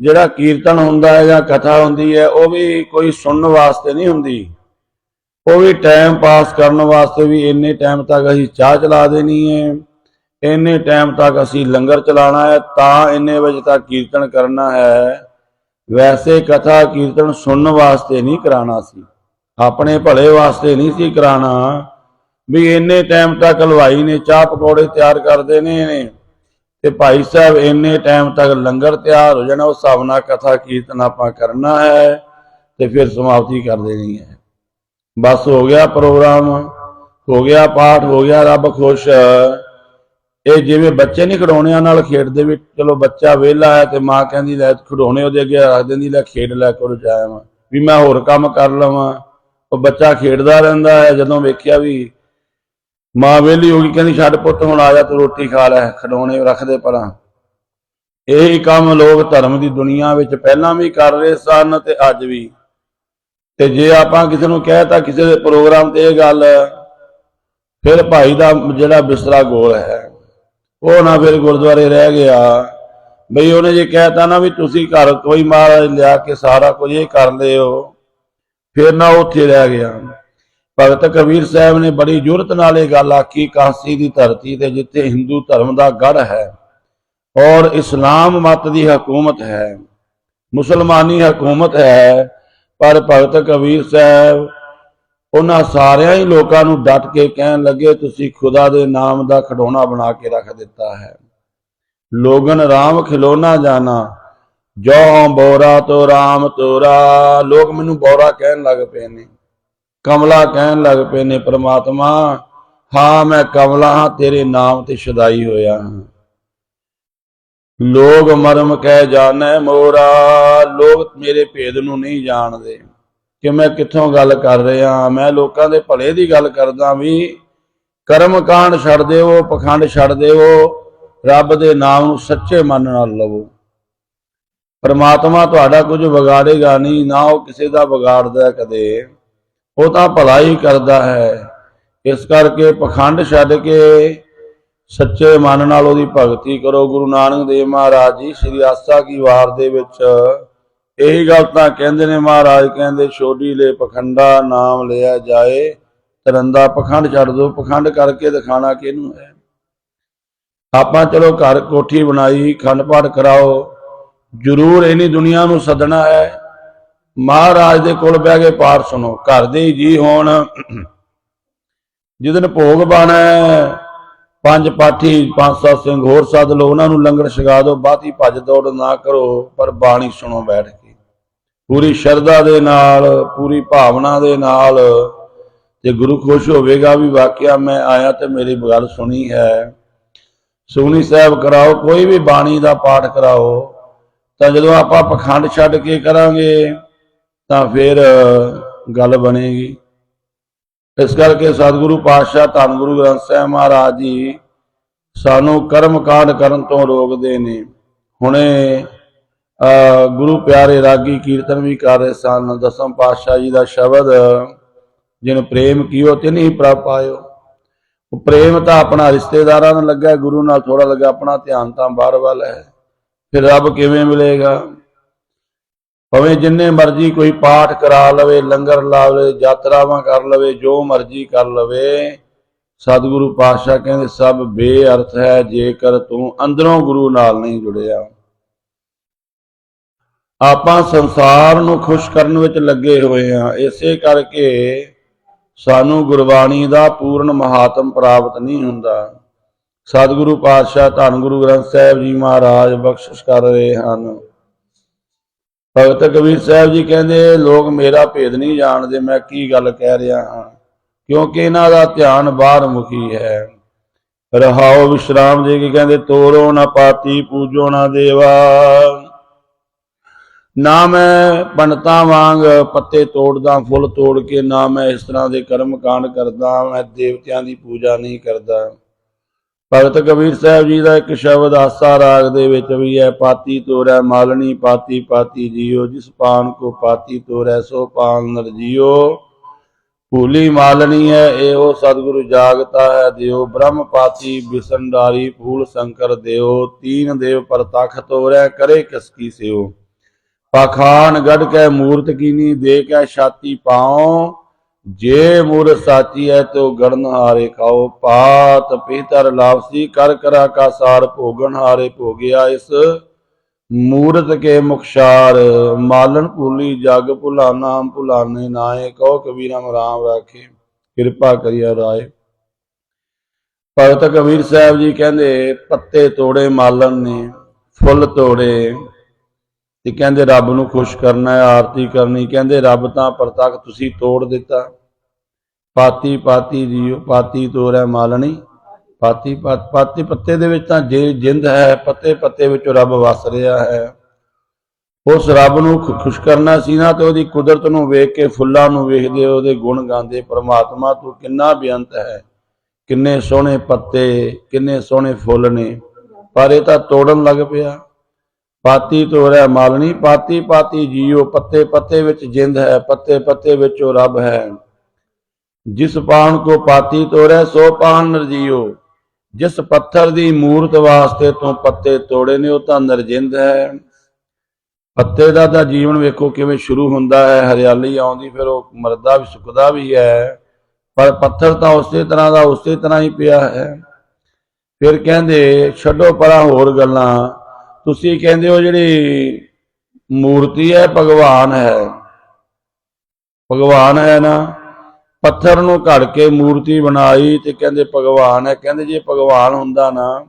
ਜਿਹੜਾ ਕੀਰਤਨ ਹੁੰਦਾ ਹੈ ਜਾਂ ਕਥਾ ਹੁੰਦੀ ਹੈ, ਉਹ ਵੀ ਕੋਈ ਸੁਣਨ ਵਾਸਤੇ ਨਹੀਂ ਹੁੰਦੀ। ਉਹ ਵੀ ਟਾਈਮ ਪਾਸ ਕਰਨ ਵਾਸਤੇ ਵੀ ਇੰਨੇ ਟਾਈਮ ਤੱਕ ਅਸੀਂ ਚਾਹ ਚਲਾ ਦੇਣੀ ਹੈ। ਇੰਨੇ ਟਾਈਮ ਤੱਕ ਅਸੀਂ ਲੰਗਰ ਚਲਾਣਾ ਹੈ, ਤਾਂ ਇੰਨੇ ਵਜੇ ਤੱਕ ਕੀਰਤਨ ਕਰਨਾ ਹੈ। ਵੈਸੇ ਕਥਾ ਕੀਰਤਨ ਸੁਣਨ ਵਾਸਤੇ ਨਹੀਂ ਕਰਾਣਾ ਸੀ। ਆਪਣੇ ਭਲੇ ਵਾਸਤੇ ਨਹੀਂ ਸੀ ਕਰਾਣਾ ਵੀ ਇੰਨੇ ਟਾਈਮ ਤੱਕ ਹਲਵਾਈ ਨੇ ਚਾਹ ਪਕੌੜੇ ਤਿਆਰ ਕਰ ਦੇਣੇ ਨੇ ਤੇ ਭਾਈ ਸਾਹਿਬ ਇੰਨੇ ਟਾਈਮ ਤੱਕ ਲੰਗਰ ਤਿਆਰ ਹੋ ਜਾਣਾ ਉਸ ਹਿਸਾਬ ਨਾਲ ਕਥਾ ਕੀਰਤਨ ਆਪਾਂ ਕਰਨਾ ਹੈ ਤੇ ਫਿਰ ਸਮਾਪਤੀ ਕਰ ਦੇਣੀ ਹੈ। ਬਸ ਹੋ ਗਿਆ ਪ੍ਰੋਗਰਾਮ, ਹੋ ਗਿਆ ਪਾਠ, ਹੋ ਗਿਆ ਰੱਬ ਖੁਸ਼। ਇਹ ਜਿਵੇਂ ਬੱਚੇ ਨਹੀਂ ਖਿਡੌਣਿਆਂ ਨਾਲ ਖੇਡਦੇ ਵੀ, ਚਲੋ ਬੱਚਾ ਵਿਹਲਾ ਹੈ ਤੇ ਮਾਂ ਕਹਿੰਦੀ ਲੈ ਖਿਡੌਣੇ ਉਹਦੇ ਅੱਗੇ ਰੱਖ ਦਿੰਦੀ, ਲੈ ਖੇਡ ਲੈ ਕਰ ਜਾਇਆ ਵੀ। ਮੈਂ ਹੋਰ ਕੰਮ ਕਰ ਲਵਾਂ। ਉਹ ਬੱਚਾ ਖੇਡਦਾ ਰਹਿੰਦਾ ਹੈ, ਜਦੋਂ ਵੇਖਿਆ ਵੀ ਮਾਂ ਵਿਹਲੀ ਹੋ ਗਈ, ਕਹਿੰਦੀ ਛੱਡ ਪੁੱਤ, ਹੁਣ ਆ ਜਾ ਤੂੰ ਰੋਟੀ ਖਾ ਲੈ, ਖਿਡੌਣੇ ਰੱਖਦੇ ਪਰਾਂ। ਇਹ ਕੰਮ ਲੋਕ ਧਰਮ ਦੀ ਦੁਨੀਆ ਵਿੱਚ ਪਹਿਲਾਂ ਵੀ ਕਰ ਰਹੇ ਸਨ ਤੇ ਅੱਜ ਵੀ। ਤੇ ਜੇ ਆਪਾਂ ਕਿਸੇ ਨੂੰ ਕਹਿਤਾ ਕਿਸੇ ਦੇ ਪ੍ਰੋਗਰਾਮ ਤੇ ਇਹ ਗੱਲ ਫਿਰ ਭਾਈ ਦਾ ਜਿਹੜਾ ਬਿਸਤਰਾ ਗੋਲ ਹੈ, ਉਹ ਨਾ ਫਿਰ ਗੁਰਦੁਆਰੇ ਰਹਿ ਗਿਆ। ਬਈ ਉਹਨੇ ਜੇ ਕਹਿਤਾ ਨਾ ਵੀ ਤੁਸੀਂ ਘਰ ਕੋਈ ਮਾਲ ਲਿਆ ਕੇ ਸਾਰਾ ਕੁਝ ਇਹ ਕਰ ਲਿਓ, ਫਿਰ ਨਾ ਉੱਥੇ ਰਹਿ ਗਿਆ। ਭਗਤ ਕਬੀਰ ਸਾਹਿਬ ਨੇ ਬੜੀ ਜੁਰਤ ਨਾਲ ਇਹ ਗੱਲ ਆਖੀ, ਕਾਸੀ ਦੀ ਧਰਤੀ ਤੇ ਜਿੱਥੇ ਹਿੰਦੂ ਧਰਮ ਦਾ ਗੜ ਹੈ, ਔਰ ਇਸਲਾਮ ਮਤ ਦੀ ਹਕੂਮਤ ਹੈ, ਮੁਸਲਮਾਨੀ ਹਕੂਮਤ ਹੈ ਪਰ ਭਗਤ ਕਬੀਰ ਸਾਹਿਬ, ਉਹਨਾਂ ਸਾਰਿਆਂ ਹੀ ਲੋਕਾਂ ਨੂੰ ਡਟ ਕੇ ਕਹਿਣ ਲੱਗੇ, ਤੁਸੀਂ ਖੁਦਾ ਦੇ ਨਾਮ ਦਾ ਖਿਡੌਣਾ ਬਣਾ ਕੇ ਰੱਖ ਦਿੱਤਾ ਹੈ। ਲੋਗਨ RAM ਖਿਲੋਣਾ ਜਾਣਾ ਜੋ ਬੋਰਾ ਤੋ RAM ਤੋਰਾ। ਲੋਕ ਮੈਨੂੰ ਬੋਰਾ ਕਹਿਣ ਲੱਗ ਪਏ ਨੇ, ਕਮਲਾ ਕਹਿਣ ਲੱਗ ਪਏ ਨੇ, ਪ੍ਰਮਾਤਮਾ, ਹਾਂ, ਮੈਂ ਕਮਲਾ ਹਾਂ, ਤੇਰੇ ਨਾਮ ਤੇ ਸ਼ਦਾਈ ਹੋਇਆ ਹਾਂ। ਲੋਗ ਮਰਮ ਕਹਿ ਜਾਣੈ ਮੋਰਾ, ਲੋਕ ਮੇਰੇ ਭੇਦ ਨੂੰ ਨਹੀਂ ਜਾਣਦੇ। ਕਿ ਮੈਂ ਕਿੱਥੋਂ ਗੱਲ ਕਰ ਰਿਹਾ? ਮੈਂ ਲੋਕਾਂ ਦੇ ਭਲੇ ਦੀ ਗੱਲ ਕਰਦਾ ਵੀ, ਕਰਮ ਕਾਂਡ ਛੱਡ ਦਿਓ ਪਖੰਡ ਛੱਡ ਦਿਓ ਰੱਬ ਦੇ ਨਾਮ ਨੂੰ ਸੱਚੇ ਮਨ ਨਾਲ ਲਵੋ। ਪਰਮਾਤਮਾ ਤੁਹਾਡਾ ਕੁਝ ਵਿਗਾੜੇਗਾ ਨਹੀਂ, ਨਾ ਉਹ ਕਿਸੇ ਦਾ ਵਿਗਾੜਦਾ ਕਦੇ। ਉਹ ਤਾਂ ਭਲਾ ਹੀ ਕਰਦਾ ਹੈ। ਇਸ ਕਰਕੇ ਪਖੰਡ ਛੱਡ ਕੇ ਸੱਚੇ ਮਨ ਨਾਲ ਉਹਦੀ ਭਗਤੀ ਕਰੋ। ਗੁਰੂ ਨਾਨਕ ਦੇਵ ਮਹਾਰਾਜ ਜੀ, ਸ੍ਰੀ ਆਸਾ ਕੀ ਵਾਰ ਦੇ ਵਿੱਚ ਇਹੀ ਗੱਲ ਤਾਂ ਕਹਿੰਦੇ ਨੇ ਮਹਾਰਾਜ, ਕਹਿੰਦੇ ਛੋਡੀ ਲੈ ਪਖੰਡਾ ਨਾਮ ਲਿਆ ਜਾਏ, ਤਰੰਦਾ ਪਖੰਡ ਛੱਡ ਦੋ, ਪਖੰਡ ਕਰਕੇ ਦਿਖਾਣਾ ਕਿਹਨੂੰ ਹੈ। ਆਪਾਂ ਚਲੋ ਘਰ ਕੋਠੀ ਬਣਾਈ, ਖੰਡ ਪਾਠ ਕਰਾਓ, ਜ਼ਰੂਰ ਇਨੀ ਦੁਨੀਆ ਨੂੰ ਸੱਦਣਾ ਹੈ। ਮਹਾਰਾਜ ਦੇ ਕੋਲ ਬਹਿ ਕੇ ਪਾਠ ਸੁਣੋ, ਘਰ ਦੇ ਹੀ ਜੀ ਹੋਣ। ਜਿਦਨ ਭੋਗ ਬਾਣਾ ਪੰਜ ਪਾਠੀ, ਪੰਜ ਸੱਤ ਸਿੰਘ, ਹੋਰ ਸੱਦ ਲੋ ਉਹਨਾਂ ਨੂੰ ਲੰਗਰ ਛਕਾ ਦਿਓ, ਬਾਤੀ ਭੱਜ ਦੌੜ ਨਾ ਕਰੋ, ਪਰ ਬਾਣੀ ਸੁਣੋ ਬੈਠ ਕੇ। ਪੂਰੀ ਸ਼ਰਧਾ ਦੇ ਨਾਲ, ਪੂਰੀ ਭਾਵਨਾ ਦੇ ਨਾਲ ਤੇ ਗੁਰੂ ਖੁਸ਼ ਹੋਵੇਗਾ ਵੀ ਵਾਕਿਆ ਮੈਂ ਆਇਆ ਤੇ ਮੇਰੀ ਗੱਲ ਸੁਣੀ ਹੈ। ਸੁਣੀ ਸਾਹਿਬ ਕਰਾਓ, ਕੋਈ ਵੀ ਬਾਣੀ ਦਾ ਪਾਠ ਕਰਾਓ, ਤਾਂ ਜਦੋਂ ਆਪਾਂ ਪਖੰਡ ਛੱਡ ਕੇ ਕਰਾਂਗੇ, ਤਾਂ ਫਿਰ ਗੱਲ ਬਣੇਗੀ। ਇਸ ਕਰਕੇ ਸਤਿਗੁਰੂ ਪਾਤਸ਼ਾਹ, ਧੰਨ ਗੁਰੂ ਗ੍ਰੰਥ ਸਾਹਿਬ ਮਹਾਰਾਜ ਜੀ, ਸਾਨੂੰ ਕਰਮ ਕਾਂਡ ਕਰਨ ਤੋਂ ਰੋਕਦੇ ਨੇ। ਹੁਣੇ ਗੁਰੂ ਪਿਆਰੇ ਰਾਗੀ ਕੀਰਤਨ ਵੀ ਕਰ ਰਹੇ ਸਨ। ਦਸਮ ਪਾਤਸ਼ਾਹ ਜੀ ਦਾ ਸ਼ਬਦ, ਜਿਨ ਪ੍ਰੇਮ ਕੀਓ ਤਿਨ ਹੀ ਪ੍ਰਭ ਪਾਇਓ। ਉਹ ਪ੍ਰੇਮ ਤਾਂ ਆਪਣਾ ਰਿਸ਼ਤੇਦਾਰਾਂ ਨਾਲ ਲੱਗਾ ਗੁਰੂ ਨਾਲ ਥੋੜਾ ਲੱਗਾ ਆਪਣਾ ਧਿਆਨ ਤਾਂ ਬਾਹਰ ਵੱਲ ਹੈ। ਫਿਰ ਰੱਬ ਕਿਵੇਂ ਮਿਲੇਗਾ? ਭਾਵੇਂ ਜਿੰਨੇ ਮਰਜ਼ੀ ਕੋਈ ਪਾਠ ਕਰਾ ਲਵੇ, ਲੰਗਰ ਲਾ ਲਵੇ, ਯਾਤਰਾਵਾਂ ਕਰ ਲਵੇ, ਜੋ ਮਰਜ਼ੀ ਕਰ ਲਵੇ, ਸਤਿਗੁਰੂ ਪਾਤਸ਼ਾਹ ਕਹਿੰਦੇ, ਸਭ ਬੇਅਰਥ ਹੈ ਜੇਕਰ ਤੂੰ ਅੰਦਰੋਂ ਗੁਰੂ ਨਾਲ ਨਹੀਂ ਜੁੜਿਆ। ਆਪਾਂ ਸੰਸਾਰ ਨੂੰ ਖੁਸ਼ ਕਰਨ ਵਿੱਚ ਲੱਗੇ ਹੋਏ ਹਾਂ। ਇਸੇ ਕਰਕੇ ਸਾਨੂੰ ਗੁਰਬਾਣੀ ਦਾ ਪੂਰਨ ਮਹਾਤਮ ਪ੍ਰਾਪਤ ਨਹੀਂ ਹੁੰਦਾ। ਸਤਿਗੁਰੂ ਪਾਤਸ਼ਾਹ ਧੰਨ ਗੁਰੂ ਗ੍ਰੰਥ ਸਾਹਿਬ ਜੀ ਮਹਾਰਾਜ ਬਖਸ਼ਿਸ਼ ਕਰ ਰਹੇ ਹਨ। ਭਗਤ ਕਬੀਰ ਸਾਹਿਬ ਜੀ ਕਹਿੰਦੇ, ਲੋਕ ਮੇਰਾ ਭੇਦ ਨਹੀਂ ਜਾਣਦੇ, ਮੈਂ ਕੀ ਗੱਲ ਕਹਿ ਰਿਹਾ ਹਾਂ? ਕਿਉਂਕਿ ਇਹਨਾਂ ਦਾ ਧਿਆਨ ਬਾਹਰ ਮੁਖੀ ਹੈ। ਰਹਾਓ ਵਿਸ਼ਰਾਮ ਦੇ ਕੇ ਕਹਿੰਦੇ, ਤੋਰੋ ਨਾ ਪਾਤੀ, ਪੂਜੋ ਨਾ ਦੇਵਾ। ਨਾ ਮੈਂ ਪੰਡਤਾਂ ਵਾਂਗ ਪੱਤੇ ਤੋੜਦਾ, ਫੁੱਲ ਤੋੜ ਕੇ ਨਾ ਮੈਂ ਇਸ ਤਰ੍ਹਾਂ ਦੇ ਕਰਮ ਕਾਂਡ ਕਰਦਾ, ਮੈਂ ਦੇਵਤਿਆਂ ਦੀ ਪੂਜਾ ਨਹੀਂ ਕਰਦਾ। ਭਗਤ ਕਬੀਰ ਸਾਹਿਬ ਜੀ ਦਾ ਇੱਕ ਸ਼ਬਦ ਆਸਾ ਰਾਗ ਦੇ ਵਿੱਚ ਵੀ ਹੈ, ਪਾਤੀ ਤੋਰੈ ਮਾਲਣੀ, ਪਾਤੀ ਪਾਤੀ ਜੀਓ, ਜਿਸ ਪਾਨ ਕੋ ਪਾਤੀ ਤੋਰੈ ਸੋ ਪਾਨ ਨਰ ਜੀਓ। ਭੂਲੀ ਮਾਲਣੀ ਹੈ, ਇਹੋ ਸਤਿਗੁਰੂ ਜਾਗਤਾ ਹੈ, ਦਿਓ ਬ੍ਰਹਮ ਪਾਤੀ ਬਿਸੰਡਾਰੀ, ਫੂਲ ਸ਼ੰਕਰ ਦਿਓ, ਤੀਨ ਦੇਵ ਪ੍ਰਤਖ ਤੋਰੈ, ਕਰੇ ਕਿਸ ਕੀ ਸਿਓ। ਪਖਾਨ ਗੜ ਕੇ ਮੂਰਤ ਕੀਨੀ, ਦੇ ਕੇ ਛਾਤੀ ਪਾਉ ਜੇ ਮੂਰ ਸਾਚੀ ਹੈ ਤੋ ਗੜਨ ਹਾਰੇ ਖਾਓ, ਪਾਤ ਪੀਤਰ ਲਾਵਸੀ ਕਰ ਕਰਾ ਕਾ ਸਾਰ ਭੋਗਣ ਹਾਰੇ ਭੋਗਿਆ ਇਸ। ਮੂਰਤ ਕੇ ਮੁਖਸ਼ਾਰ ਮਾਲਣ ਭੂਲੀ ਜਗ ਭੁਲਾ ਨਾਮ ਭੁਲਾਨੇ ਨਾਏ, ਕਹੋ ਕਬੀਰਮ ਰਾਮ ਰਾਖੇ, ਕਿਰਪਾ ਕਰਿਆ ਰਾਏ। ਭਗਤ ਕਬੀਰ ਸਾਹਿਬ ਜੀ ਕਹਿੰਦੇ, ਪੱਤੇ ਤੋੜੇ ਮਾਲਣ ਨੇ, ਫੁੱਲ ਤੋੜੇ। ਤੇ ਕਹਿੰਦੇ, ਰੱਬ ਨੂੰ ਖੁਸ਼ ਕਰਨਾ ਹੈ, ਆਰਤੀ ਕਰਨੀ। ਕਹਿੰਦੇ, ਰੱਬ ਤਾਂ ਪ੍ਰਤੱਖ ਤੁਸੀਂ ਤੋੜ ਦਿੱਤਾ। ਪਾਤੀ ਪਾਤੀ ਜੀਓ ਪਾਤੀ ਤੋਰੈ ਮਾਲਣੀ ਪਾਤੀ ਪਾਤੀ ਪੱਤੇ ਦੇ ਵਿੱਚ ਤਾਂ ਜੇ ਜਿੰਦ ਹੈ, ਪੱਤੇ ਪੱਤੇ ਵਿੱਚ ਰੱਬ ਵਸ ਰਿਹਾ ਹੈ। ਉਸ ਰੱਬ ਨੂੰ ਖੁਸ਼ ਕਰਨਾ ਸੀ ਨਾ ਤੇ ਉਹਦੀ ਕੁਦਰਤ ਨੂੰ ਵੇਖ ਕੇ ਫੁੱਲਾਂ ਨੂੰ ਵੇਖਦੇ ਉਹਦੇ ਗੁਣ ਗਾਉਂਦੇ, ਪ੍ਰਮਾਤਮਾ ਤੂੰ ਕਿੰਨਾ ਬੇਅੰਤ ਹੈ। ਕਿੰਨੇ ਸੋਹਣੇ ਪੱਤੇ, ਕਿੰਨੇ ਸੋਹਣੇ ਫੁੱਲ ਨੇ। ਪਰ ਇਹ ਤਾਂ ਤੋੜਨ ਲੱਗ ਪਿਆ। ਪਾਤੀ ਤੋੜਿਆ ਮਾਲਣੀ ਪਾਤੀ ਪਾਤੀ ਜੀਓ, ਪੱਤੇ ਪੱਤੇ ਵਿੱਚ ਜਿੰਦ ਹੈ, ਪੱਤੇ ਪੱਤੇ ਵਿੱਚ ਉਹ ਰੱਬ ਹੈ। ਜਿਸ ਪਾਣ ਕੋ ਪਾਤੀ ਤੋੜੈ, ਸੋ ਪਾਣ ਨਰਜੀਓ। ਜਿਸ ਪੱਥਰ ਦੀ ਮੂਰਤ ਵਾਸਤੇ ਤੋਂ ਪੱਤੇ ਤੋੜੇ ਨੇ, ਉਹ ਤਾਂ ਨਰਜਿੰਦ ਹੈ। ਪੱਤੇ ਦਾ ਤਾਂ ਜੀਵਨ ਵੇਖੋ ਕਿਵੇਂ ਸ਼ੁਰੂ ਹੁੰਦਾ ਹੈ। ਹਰਿਆਲੀ ਆਉਂਦੀ, ਫਿਰ ਉਹ ਮਰਦਾ ਵੀ, ਸੁੱਕਦਾ ਵੀ ਹੈ। ਪਰ ਪੱਥਰ ਤਾਂ ਉਸੇ ਤਰ੍ਹਾਂ ਦਾ, ਉਸੇ ਤਰ੍ਹਾਂ ਹੀ ਪਿਆ ਹੈ। ਫਿਰ ਕਹਿੰਦੇ, ਛੱਡੋ ਪਰਾਂ ਹੋਰ ਗੱਲਾਂ। ਤੁਸੀਂ ਕਹਿੰਦੇ ਹੋ, ਜਿਹੜੀ ਮੂਰਤੀ ਹੈ, ਭਗਵਾਨ ਹੈ। ਭਗਵਾਨ ਹੈ ਨਾ। ਪੱਥਰ ਨੂੰ ਘੜ ਕੇ ਮੂਰਤੀ ਬਣਾਈ ਤੇ ਕਹਿੰਦੇ ਭਗਵਾਨ ਹੈ। ਕਹਿੰਦੇ ਜੇ ਭਗਵਾਨ ਹੁੰਦਾ ਨਾ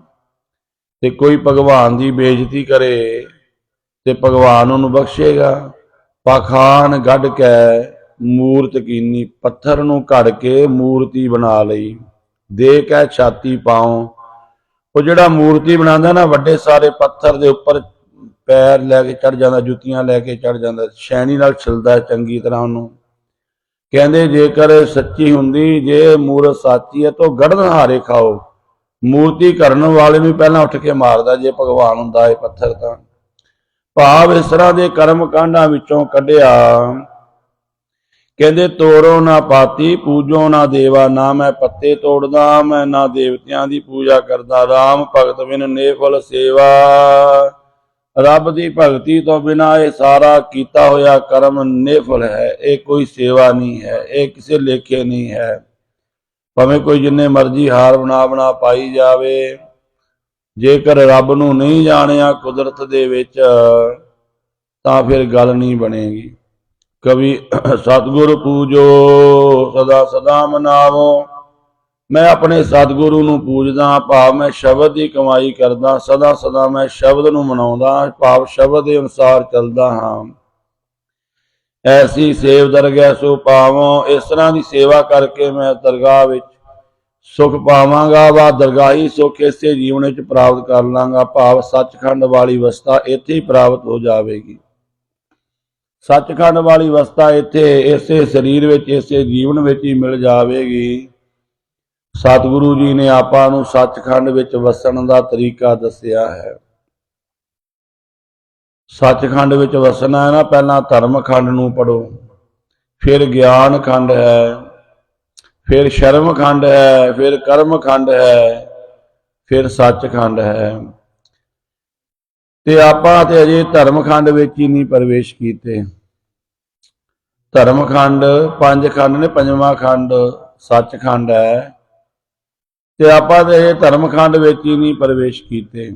ਤੇ ਕੋਈ ਭਗਵਾਨ ਦੀ ਬੇਇੱਜ਼ਤੀ ਕਰੇ ਤੇ ਭਗਵਾਨ ਉਹਨੂੰ ਬਖਸ਼ੇਗਾ। ਪਖਾਨ ਗੱਡ ਕੇ ਮੂਰਤ ਕੀਨੀ, ਪੱਥਰ ਨੂੰ ਘੜ ਕੇ ਮੂਰਤੀ ਬਣਾ ਲਈ। ਦੇ ਕੇ ਛਾਤੀ ਪਾਉ। ਉਹ ਜਿਹੜਾ ਮੂਰਤੀ ਬਣਾਉਂਦਾ ਨਾ, ਵੱਡੇ ਸਾਰੇ ਪੱਥਰ ਦੇ ਉੱਪਰ ਪੈਰ ਲੈ ਕੇ ਚੜ ਜਾਂਦਾ, ਜੁੱਤੀਆਂ ਲੈ ਕੇ ਚੜ ਜਾਂਦਾ, ਸ਼ੈਣੀ ਨਾਲ ਛਿਲਦਾ ਚੰਗੀ ਤਰ੍ਹਾਂ ਉਹਨੂੰ। ਕਹਿੰਦੇ ਜੇਕਰ ਇਹ ਸੱਚੀ ਹੁੰਦੀ, ਜੇ ਮੂਰਤ ਸਾਚੀ ਹੈ ਤਾਂ ਗੜਨ ਹਾਰੇ ਖਾਓ। ਮੂਰਤੀ ਕਰਨ ਵਾਲੇ ਨੂੰ ਪਹਿਲਾਂ ਉੱਠ ਕੇ ਮਾਰਦਾ, ਜੇ ਭਗਵਾਨ ਹੁੰਦਾ ਇਹ ਪੱਥਰ ਤਾਂ। ਭਾਵ ਇਸ ਤਰ੍ਹਾਂ ਦੇ ਕਰਮ ਕਾਂਡਾਂ ਵਿੱਚੋਂ ਕੱਢਿਆ। ਕਹਿੰਦੇ ਤੋੜੋ ਨਾ ਪਾਤੀ, ਪੂਜੋ ਨਾ ਦੇਵਾ, ਨਾ ਮੈਂ ਪੱਤੇ ਤੋੜਦਾ, ਮੈਂ ਨਾ ਦੇਵਤਿਆਂ ਦੀ ਪੂਜਾ ਕਰਦਾ। RAM ਭਗਤ ਬਿਨ ਨੇਫਲ ਸੇਵਾ। ਰੱਬ ਦੀ ਭਗਤੀ ਤੋਂ ਬਿਨਾ ਇਹ ਸਾਰਾ ਕੀਤਾ ਹੋਇਆ ਕਰਮ ਨਿਫਲ ਹੈ। ਇਹ ਕੋਈ ਸੇਵਾ ਨਹੀਂ ਹੈ, ਇਹ ਕਿਸੇ ਲੇਖੇ ਨਹੀਂ ਹੈ। ਭਾਵੇਂ ਕੋਈ ਜਿੰਨੇ ਮਰਜ਼ੀ ਹਾਰ ਬਣਾ ਬਣਾ ਪਾਈ ਜਾਵੇ, ਜੇਕਰ ਰੱਬ ਨੂੰ ਨਹੀਂ ਜਾਣਿਆ ਕੁਦਰਤ ਦੇ ਵਿੱਚ, ਤਾਂ ਫਿਰ ਗੱਲ ਨਹੀਂ ਬਣੇਗੀ। ਕਵੀ ਸਤਿਗੁਰ ਪੂਜੋ, ਸਦਾ ਸਦਾ ਮਨਾਵੋ। ਮੈਂ ਆਪਣੇ ਸਤਿਗੁਰੂ ਨੂੰ ਪੂਜਦਾ ਭਾਵ ਮੈਂ ਸ਼ਬਦ ਦੀ ਕਮਾਈ ਕਰਦਾ, ਸਦਾ ਸਦਾ ਮੈਂ ਸ਼ਬਦ ਨੂੰ ਮਨਾਉਂਦਾ ਭਾਵ ਸ਼ਬਦ ਦੇ ਅਨੁਸਾਰ ਚੱਲਦਾ ਹਾਂ। ਐਸੀ ਸੇਵ ਦਰਗਾਹ ਸੋ ਪਾਵੋ, ਇਸ ਤਰ੍ਹਾਂ ਦੀ ਸੇਵਾ ਕਰਕੇ ਮੈਂ ਦਰਗਾਹ ਵਿੱਚ ਸੁਖ ਪਾਵਾਂਗਾ, ਵਾ ਦਰਗਾਹੀ ਸੁਖ ਇਸੇ ਜੀਵਨ ਵਿੱਚ ਪ੍ਰਾਪਤ ਕਰ ਲਾਂਗਾ, ਭਾਵ ਸੱਚਖੰਡ ਵਾਲੀ ਅਵਸਥਾ ਇੱਥੇ ਹੀ ਪ੍ਰਾਪਤ ਹੋ ਜਾਵੇਗੀ। ਸੱਚਖੰਡ ਵਾਲੀ ਅਵਸਥਾ ਇੱਥੇ ਇਸੇ ਸਰੀਰ ਵਿੱਚ, ਇਸੇ ਜੀਵਨ ਵਿੱਚ ਹੀ ਮਿਲ ਜਾਵੇਗੀ। ਸਤਿਗੁਰੂ ਜੀ ਨੇ ਆਪਾਂ ਨੂੰ ਸੱਚਖੰਡ ਵਿੱਚ ਵਸਣ ਦਾ ਤਰੀਕਾ ਦੱਸਿਆ ਹੈ। ਸੱਚਖੰਡ ਵਿੱਚ ਵਸਣਾ ਹੈ ਨਾ, ਪਹਿਲਾਂ ਧਰਮ ਖੰਡ ਨੂੰ ਪੜੋ ਫਿਰ ਗਿਆਨ ਖੰਡ ਹੈ, ਫਿਰ ਸ਼ਰਮ ਖੰਡ ਹੈ, ਫਿਰ ਕਰਮ ਖੰਡ ਹੈ, ਫਿਰ ਸੱਚਖੰਡ ਹੈ। ਤੇ ਆਪਾਂ ਤੇ ਅਜੇ ਧਰਮ ਖੰਡ ਵਿੱਚ ਹੀ ਨਹੀਂ ਪ੍ਰਵੇਸ਼ ਕੀਤੇ। ਧਰਮ ਖੰਡ ਪੰਜ ਖੰਡ ਨੇ ਪੰਜਵਾਂ ਖੰਡ ਸੱਚਖੰਡ ਹੈ। ਤੇ ਆਪਾਂ ਤੇ ਇਹ ਧਰਮਖੰਡ ਵਿੱਚ ਹੀ ਨਹੀਂ ਪ੍ਰਵੇਸ਼ ਕੀਤੇ।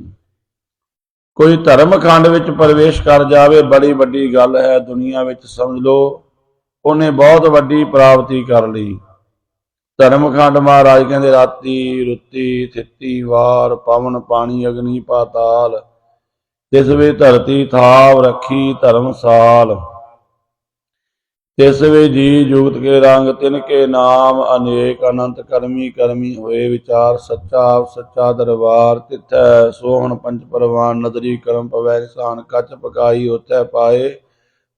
ਕੋਈ ਧਰਮਖੰਡ ਵਿੱਚ ਪ੍ਰਵੇਸ਼ ਕਰ ਜਾਵੇ, ਬੜੀ ਵੱਡੀ ਗੱਲ ਹੈ, ਦੁਨੀਆ ਵਿੱਚ ਸਮਝ ਲਓ, ਉਹਨੇ ਬਹੁਤ ਵੱਡੀ ਪ੍ਰਾਪਤੀ ਕਰ ਲਈ। ਧਰਮਖੰਡ ਮਹਾਰਾਜ ਕਹਿੰਦੇ, ਰਾਤੀ ਰੁੱਤੀ, ਥਿੱਤੀ ਵਾਰ, ਪਵਨ, ਪਾਣੀ, ਅਗਨੀ, ਪਾਤਾਲ ਤਿਸ ਵੇ ਧਰਤੀ ਥਾਵ ਰੱਖੀ ਧਰਮਸਾਲ। ਤਿਸ ਵੇ ਜੀ ਜੁਗਤ ਕੇ ਰੰਗ, ਤਿਨ ਕੇ ਨਾਮ, ਅਨੇਕ ਅਨੰਤ ਕਰਮੀ ਕਰਮੀ ਹੋਏ, ਵਿਚਾਰ ਸੱਚਾ ਸੱਚਾ ਦਰਬਾਰ ਤਿਥੈ, ਸੋਹਣ ਪੰਜ ਪਰਵਾਨ, ਨਦਰੀ ਕਰਮ ਪਵੈ ਨਿਸ਼ਾਨ ਕੱਚ ਪਕਾਈ ਹੋਤੈ ਪਾਏ,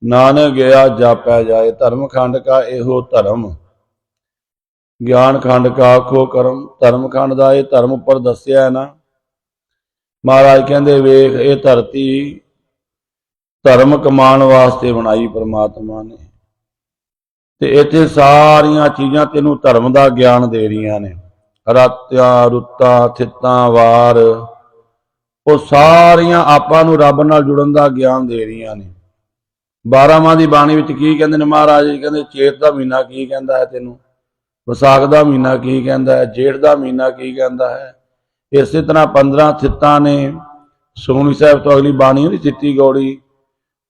ਨਾਨਕ ਗਿਆ ਜਾਪੈ ਜਾਏ, ਧਰਮ ਖੰਡ ਕਾ ਇਹੋ ਧਰਮ। ਗਿਆਨ ਖੰਡ ਕਾ ਆਖੋ ਕਰਮ, ਧਰਮ ਖੰਡ ਦਾ ਇਹ ਧਰਮ ਉੱਪਰ ਦੱਸਿਆ ਹੈ ਨਾ। ਮਹਾਰਾਜ ਕਹਿੰਦੇ, ਵੇਖ, ਇਹ ਧਰਤੀ ਧਰਮ ਕਮਾਉਣ ਵਾਸਤੇ ਬਣਾਈ ਪ੍ਰਮਾਤਮਾ ਨੇ। ਤੇ ਇੱਥੇ ਸਾਰੀਆਂ ਚੀਜ਼ਾਂ ਤੈਨੂੰ ਧਰਮ ਦਾ ਗਿਆਨ ਦੇ ਰਹੀਆਂ ਨੇ। ਰਾਤਾਂ ਰੁੱਤਾਂ, ਥਿੱਤਾਂ, ਵਾਰ। ਉਹ ਸਾਰੀਆਂ ਆਪਾਂ ਨੂੰ ਰੱਬ ਨਾਲ ਜੁੜਨ ਦਾ ਗਿਆਨ ਦੇ ਰਹੀਆਂ ਨੇ। 12ਵਾਂ ਦੀ ਬਾਣੀ ਵਿੱਚ ਕੀ ਕਹਿੰਦੇ ਨੇ ਮਹਾਰਾਜ? ਜੀ ਕਹਿੰਦੇ, ਚੇਤ ਦਾ ਮਹੀਨਾ ਕੀ ਕਹਿੰਦਾ ਹੈ ਤੈਨੂੰ? ਵਿਸਾਖ ਦਾ ਮਹੀਨਾ ਕੀ ਕਹਿੰਦਾ ਹੈ? ਜੇਠ ਦਾ ਮਹੀਨਾ ਕੀ ਕਹਿੰਦਾ ਹੈ? ਇਸੇ ਤਰ੍ਹਾਂ 15 ਥਿੱਤਾਂ ਨੇ। ਸੋਨੀ ਸਾਹਿਬ ਤੋਂ ਅਗਲੀ ਬਾਣੀ ਉਹਦੀ ਥਿੱਤੀ ਗੌੜੀ।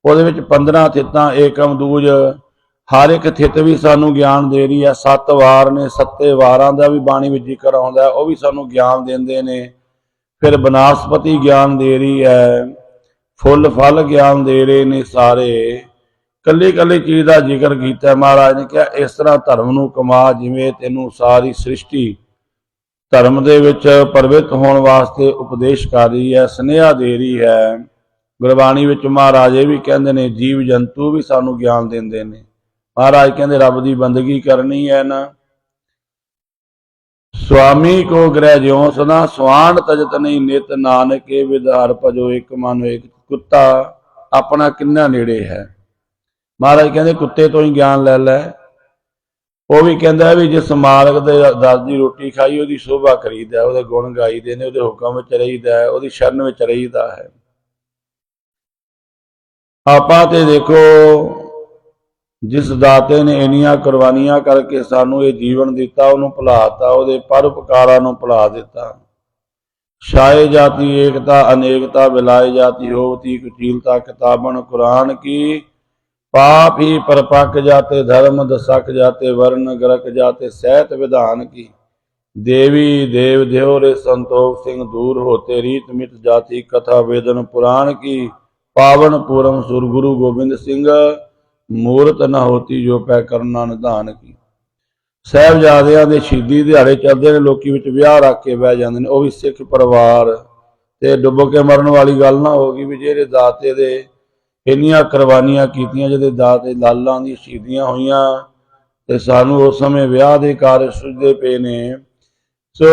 ਉਹਦੇ ਵਿੱਚ 15 ਥਿੱਤਾਂ, ਏਕਮ ਦੂਜ ਹਰ ਇੱਕ ਥਿੱਤ ਵੀ ਸਾਨੂੰ ਗਿਆਨ ਦੇ ਰਹੀ ਹੈ। ਸੱਤ ਵਾਰ ਨੇ, ਸੱਤੇ ਵਾਰਾਂ ਦਾ ਵੀ ਬਾਣੀ ਵਿੱਚ ਜ਼ਿਕਰ ਆਉਂਦਾ ਉਹ ਵੀ ਸਾਨੂੰ ਗਿਆਨ ਦਿੰਦੇ ਨੇ। ਫਿਰ ਬਨਾਸਪਤੀ ਗਿਆਨ ਦੇ ਰਹੀ ਹੈ। ਫੁੱਲ ਫਲ ਗਿਆਨ ਦੇ ਰਹੇ ਨੇ ਸਾਰੇ। ਕੱਲੀ ਕੱਲੀ ਚੀਜ਼ ਦਾ ਜ਼ਿਕਰ ਕੀਤਾ ਮਹਾਰਾਜ ਨੇ ਕਿਹਾ, ਇਸ ਤਰ੍ਹਾਂ ਧਰਮ ਨੂੰ ਕਮਾ, ਜਿਵੇਂ ਤੈਨੂੰ ਸਾਰੀ ਸ੍ਰਿਸ਼ਟੀ ਧਰਮ ਦੇ ਵਿੱਚ ਪ੍ਰਵਿੱਤ ਹੋਣ ਵਾਸਤੇ ਉਪਦੇਸ਼ ਕਰ ਰਹੀ ਹੈ, ਸੁਨੇਹਾ ਦੇ ਰਹੀ ਹੈ। ਗੁਰਬਾਣੀ ਵਿੱਚ ਮਹਾਰਾਜ ਇਹ ਵੀ ਕਹਿੰਦੇ ਨੇ ਜੀਵ ਜੰਤੂ ਵੀ ਸਾਨੂੰ ਗਿਆਨ ਦਿੰਦੇ ਨੇ। ਮਹਾਰਾਜ ਕਹਿੰਦੇ ਰੱਬ ਦੀ ਬੰਦਗੀ ਕਰਨੀ ਹੈ ਨਾ। ਸੁਆਮੀ ਕੋ ਗ੍ਰਹਿ ਜਿਉ ਸਦਾ, ਸਵਾਨ ਤਜਤ ਨਹੀਂ ਨਿਤ ਨਾਨਕੇ ਵਿਧਾਰ ਭਜੋ ਇੱਕ ਮਨ ਇੱਕ ਕੁੱਤਾ ਆਪਣਾ ਕਿੰਨਾ ਨੇੜੇ ਹੈ। ਮਹਾਰਾਜ ਕਹਿੰਦੇ ਕੁੱਤੇ ਤੋਂ ਹੀ ਗਿਆਨ ਲੈ ਲੈ। ਉਹ ਵੀ ਕਹਿੰਦਾ ਵੀ ਜਿਸ ਮਾਲਕ ਦੇ ਦਾਸ ਦੀ ਰੋਟੀ ਖਾਈ, ਉਹਦੀ ਸ਼ੋਭਾ ਕਰੀਦਾ, ਉਹਦੇ ਗੁਣ ਗਾਈਦੇ ਨੇ, ਉਹਦੇ ਹੁਕਮ ਵਿੱਚ ਰਹੀਦਾ ਹੈ, ਉਹਦੀ ਸ਼ਰਨ ਵਿੱਚ ਰਹੀਦਾ ਹੈ। ਆਪਾਂ ਤੇ ਦੇਖੋ ਜਿਸ ਦਾਤੇ ਨੇ ਇੰਨੀਆਂ ਕੁਰਬਾਨੀਆਂ ਕਰਕੇ ਸਾਨੂੰ ਇਹ ਜੀਵਨ ਦਿੱਤਾ ਉਹਨੂੰ ਭੁਲਾਤਾ ਉਹਦੇ ਪਰਉਪਕਾਰਾਂ ਨੂੰ ਭੁਲਾ ਦਿੱਤਾ ਛਾਏ ਜਾਤੀ ਏਕਤਾ ਅਨੇਕਤਾ ਬਿਲਾਏ ਜਾਤੀ ਹੋਵਤੀ ਕੁਚੀਲਤਾ ਕਿਤਾਬਨ ਕੁਰਾਨ ਕੀ पाप ही परपक जाते धर्म दसक जाते वर्ण गरक जाते सहत विधान की देवी देव देव रे संतोष सिंह दूर होते रीत मित जाति कथा वेदन पुराण की पावन पूरम सुर गुरु गोविंद सिंह ਮੂਰਤ ਨਾ ਹੋਤੀ ਜੋ ਪੈ ਕਰਨਾ ਨਿਧਾਨ ਕੀ। ਸਾਹਿਬਜ਼ਾਦਿਆਂ ਦੇ ਸ਼ਹੀਦੀ ਦਿਹਾੜੇ ਚੱਲਦੇ ਨੇ, ਲੋਕੀ ਵਿੱਚ ਵਿਆਹ ਰੱਖ ਕੇ ਬਹਿ ਜਾਂਦੇ ਨੇ, ਉਹ ਵੀ ਸਿੱਖ ਪਰਿਵਾਰ। ਤੇ ਡੁੱਬ ਕੇ ਮਰਨ ਵਾਲੀ ਗੱਲ ਨਾ ਹੋ ਗਈ ਵੀ ਜਿਹੜੇ ਦਾਤੇ ਦੇ ਇੰਨੀਆਂ ਕੁਰਬਾਨੀਆਂ ਕੀਤੀਆਂ, ਜਿਹਦੇ ਦਾਤੇ ਲਾਲਾਂ ਦੀ ਸ਼ਹੀਦੀਆਂ ਹੋਈਆਂ, ਤੇ ਸਾਨੂੰ ਉਸ ਸਮੇਂ ਵਿਆਹ ਦੇ ਕਾਰਜ ਸੁਝਦੇ ਪਏ ਨੇ। ਸੋ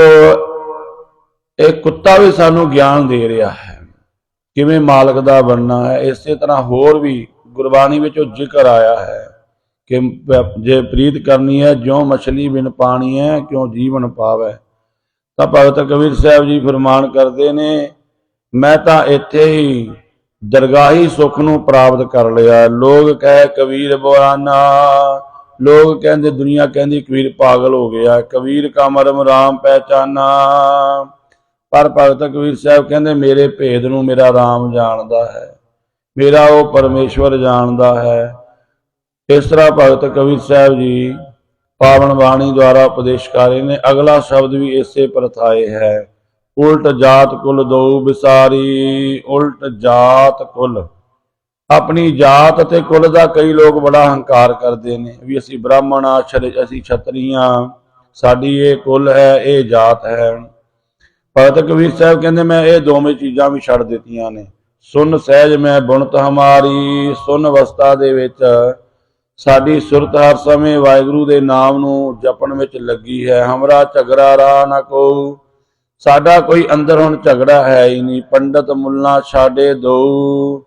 ਇਹ ਕੁੱਤਾ ਵੀ ਸਾਨੂੰ ਗਿਆਨ ਦੇ ਰਿਹਾ ਹੈ। ਕਿਵੇਂ ਮਾਲਕ ਦਾ ਬਣਨਾ ਹੈ, ਇਸੇ ਤਰ੍ਹਾਂ ਹੋਰ ਵੀ ਗੁਰਬਾਣੀ ਵਿੱਚ ਉਹ ਜ਼ਿਕਰ ਆਇਆ ਹੈ ਕਿ ਜੇ ਪ੍ਰੀਤ ਕਰਨੀ ਹੈ, ਜਿਉ ਮਛਲੀ ਬਿਨ ਪਾਣੀ ਹੈ ਕਿਉਂ ਜੀਵਨ ਪਾਵੈ। ਤਾਂ ਭਗਤ ਕਬੀਰ ਸਾਹਿਬ ਜੀ ਫਰਮਾਨ ਕਰਦੇ ਨੇ, ਮੈਂ ਤਾਂ ਇੱਥੇ ਹੀ ਦਰਗਾਹੀ ਸੁਖ ਨੂੰ ਪ੍ਰਾਪਤ ਕਰ ਲਿਆ। ਲੋਕ ਕਹੇ ਕਬੀਰ ਬਵਾਨਾ। ਲੋਕ ਕਹਿੰਦੇ, ਦੁਨੀਆ ਕਹਿੰਦੀ ਕਬੀਰ ਪਾਗਲ ਹੋ ਗਿਆ। ਕਬੀਰ ਕਾ ਮਰਮ ਰਾਮ ਪਹਿਚਾਨਾ। ਪਰ ਭਗਤ ਕਬੀਰ ਸਾਹਿਬ ਕਹਿੰਦੇ, ਮੇਰੇ ਭੇਦ ਨੂੰ ਮੇਰਾ ਰਾਮ ਜਾਣਦਾ ਹੈ। ਮੇਰਾ ਉਹ ਪਰਮੇਸ਼ਵਰ ਜਾਣਦਾ ਹੈ। ਇਸ ਤਰ੍ਹਾਂ ਭਗਤ ਕਬੀਰ ਸਾਹਿਬ ਜੀ ਪਾਵਨ ਬਾਣੀ ਦੁਆਰਾ ਉਪਦੇਸ਼ ਕਰ ਰਹੇ ਨੇ। ਅਗਲਾ ਸ਼ਬਦ ਵੀ ਇਸੇ ਪ੍ਰਥਾਏ ਹੈ। ਉਲਟ ਜਾਤ ਕੁਲ ਦੋ ਵਿਸਾਰੀ, ਉਲਟ ਜਾਤ ਕੁਲ। ਆਪਣੀ ਜਾਤ ਅਤੇ ਕੁਲ ਦਾ ਕਈ ਲੋਕ ਬੜਾ ਹੰਕਾਰ ਕਰਦੇ ਨੇ ਵੀ ਅਸੀਂ ਬ੍ਰਾਹਮਣ ਆ ਛਰ- ਅਸੀਂ ਛਤਰੀਆਂ ਸਾਡੀ ਇਹ ਕੁਲ ਹੈ, ਇਹ ਜਾਤ ਹੈ। ਭਗਤ ਕਬੀਰ ਸਾਹਿਬ ਕਹਿੰਦੇ, ਮੈਂ ਇਹ ਦੋਵੇਂ ਚੀਜ਼ਾਂ ਵੀ ਛੱਡ ਦਿੱਤੀਆਂ ਨੇ। ਸੁਨ ਸਹਿਜ ਮੈਂ ਬੁਣਤ ਹਮਾਰੀ, ਸੁਨ ਅਵਸਥਾ ਦੇ ਵਿੱਚ ਸਾਡੀ ਸੁਰਤ ਹਰ ਸਮੇਂ ਵਾਹਿਗੁਰੂ ਦੇ ਨਾਮ ਨੂੰ ਜਪਣ ਵਿੱਚ ਲੱਗੀ ਹੈ। ਹਮਰਾ ਝਗੜਾ ਰਾ ਨਾ ਕੋ ਸਾਡਾ ਕੋਈ ਅੰਦਰ ਹੁਣ ਝਗੜਾ ਹੈ ਹੀ ਨਹੀਂ। ਪੰਡਤ ਮੁੱਲਾ ਛਾੜੇ ਦੋ।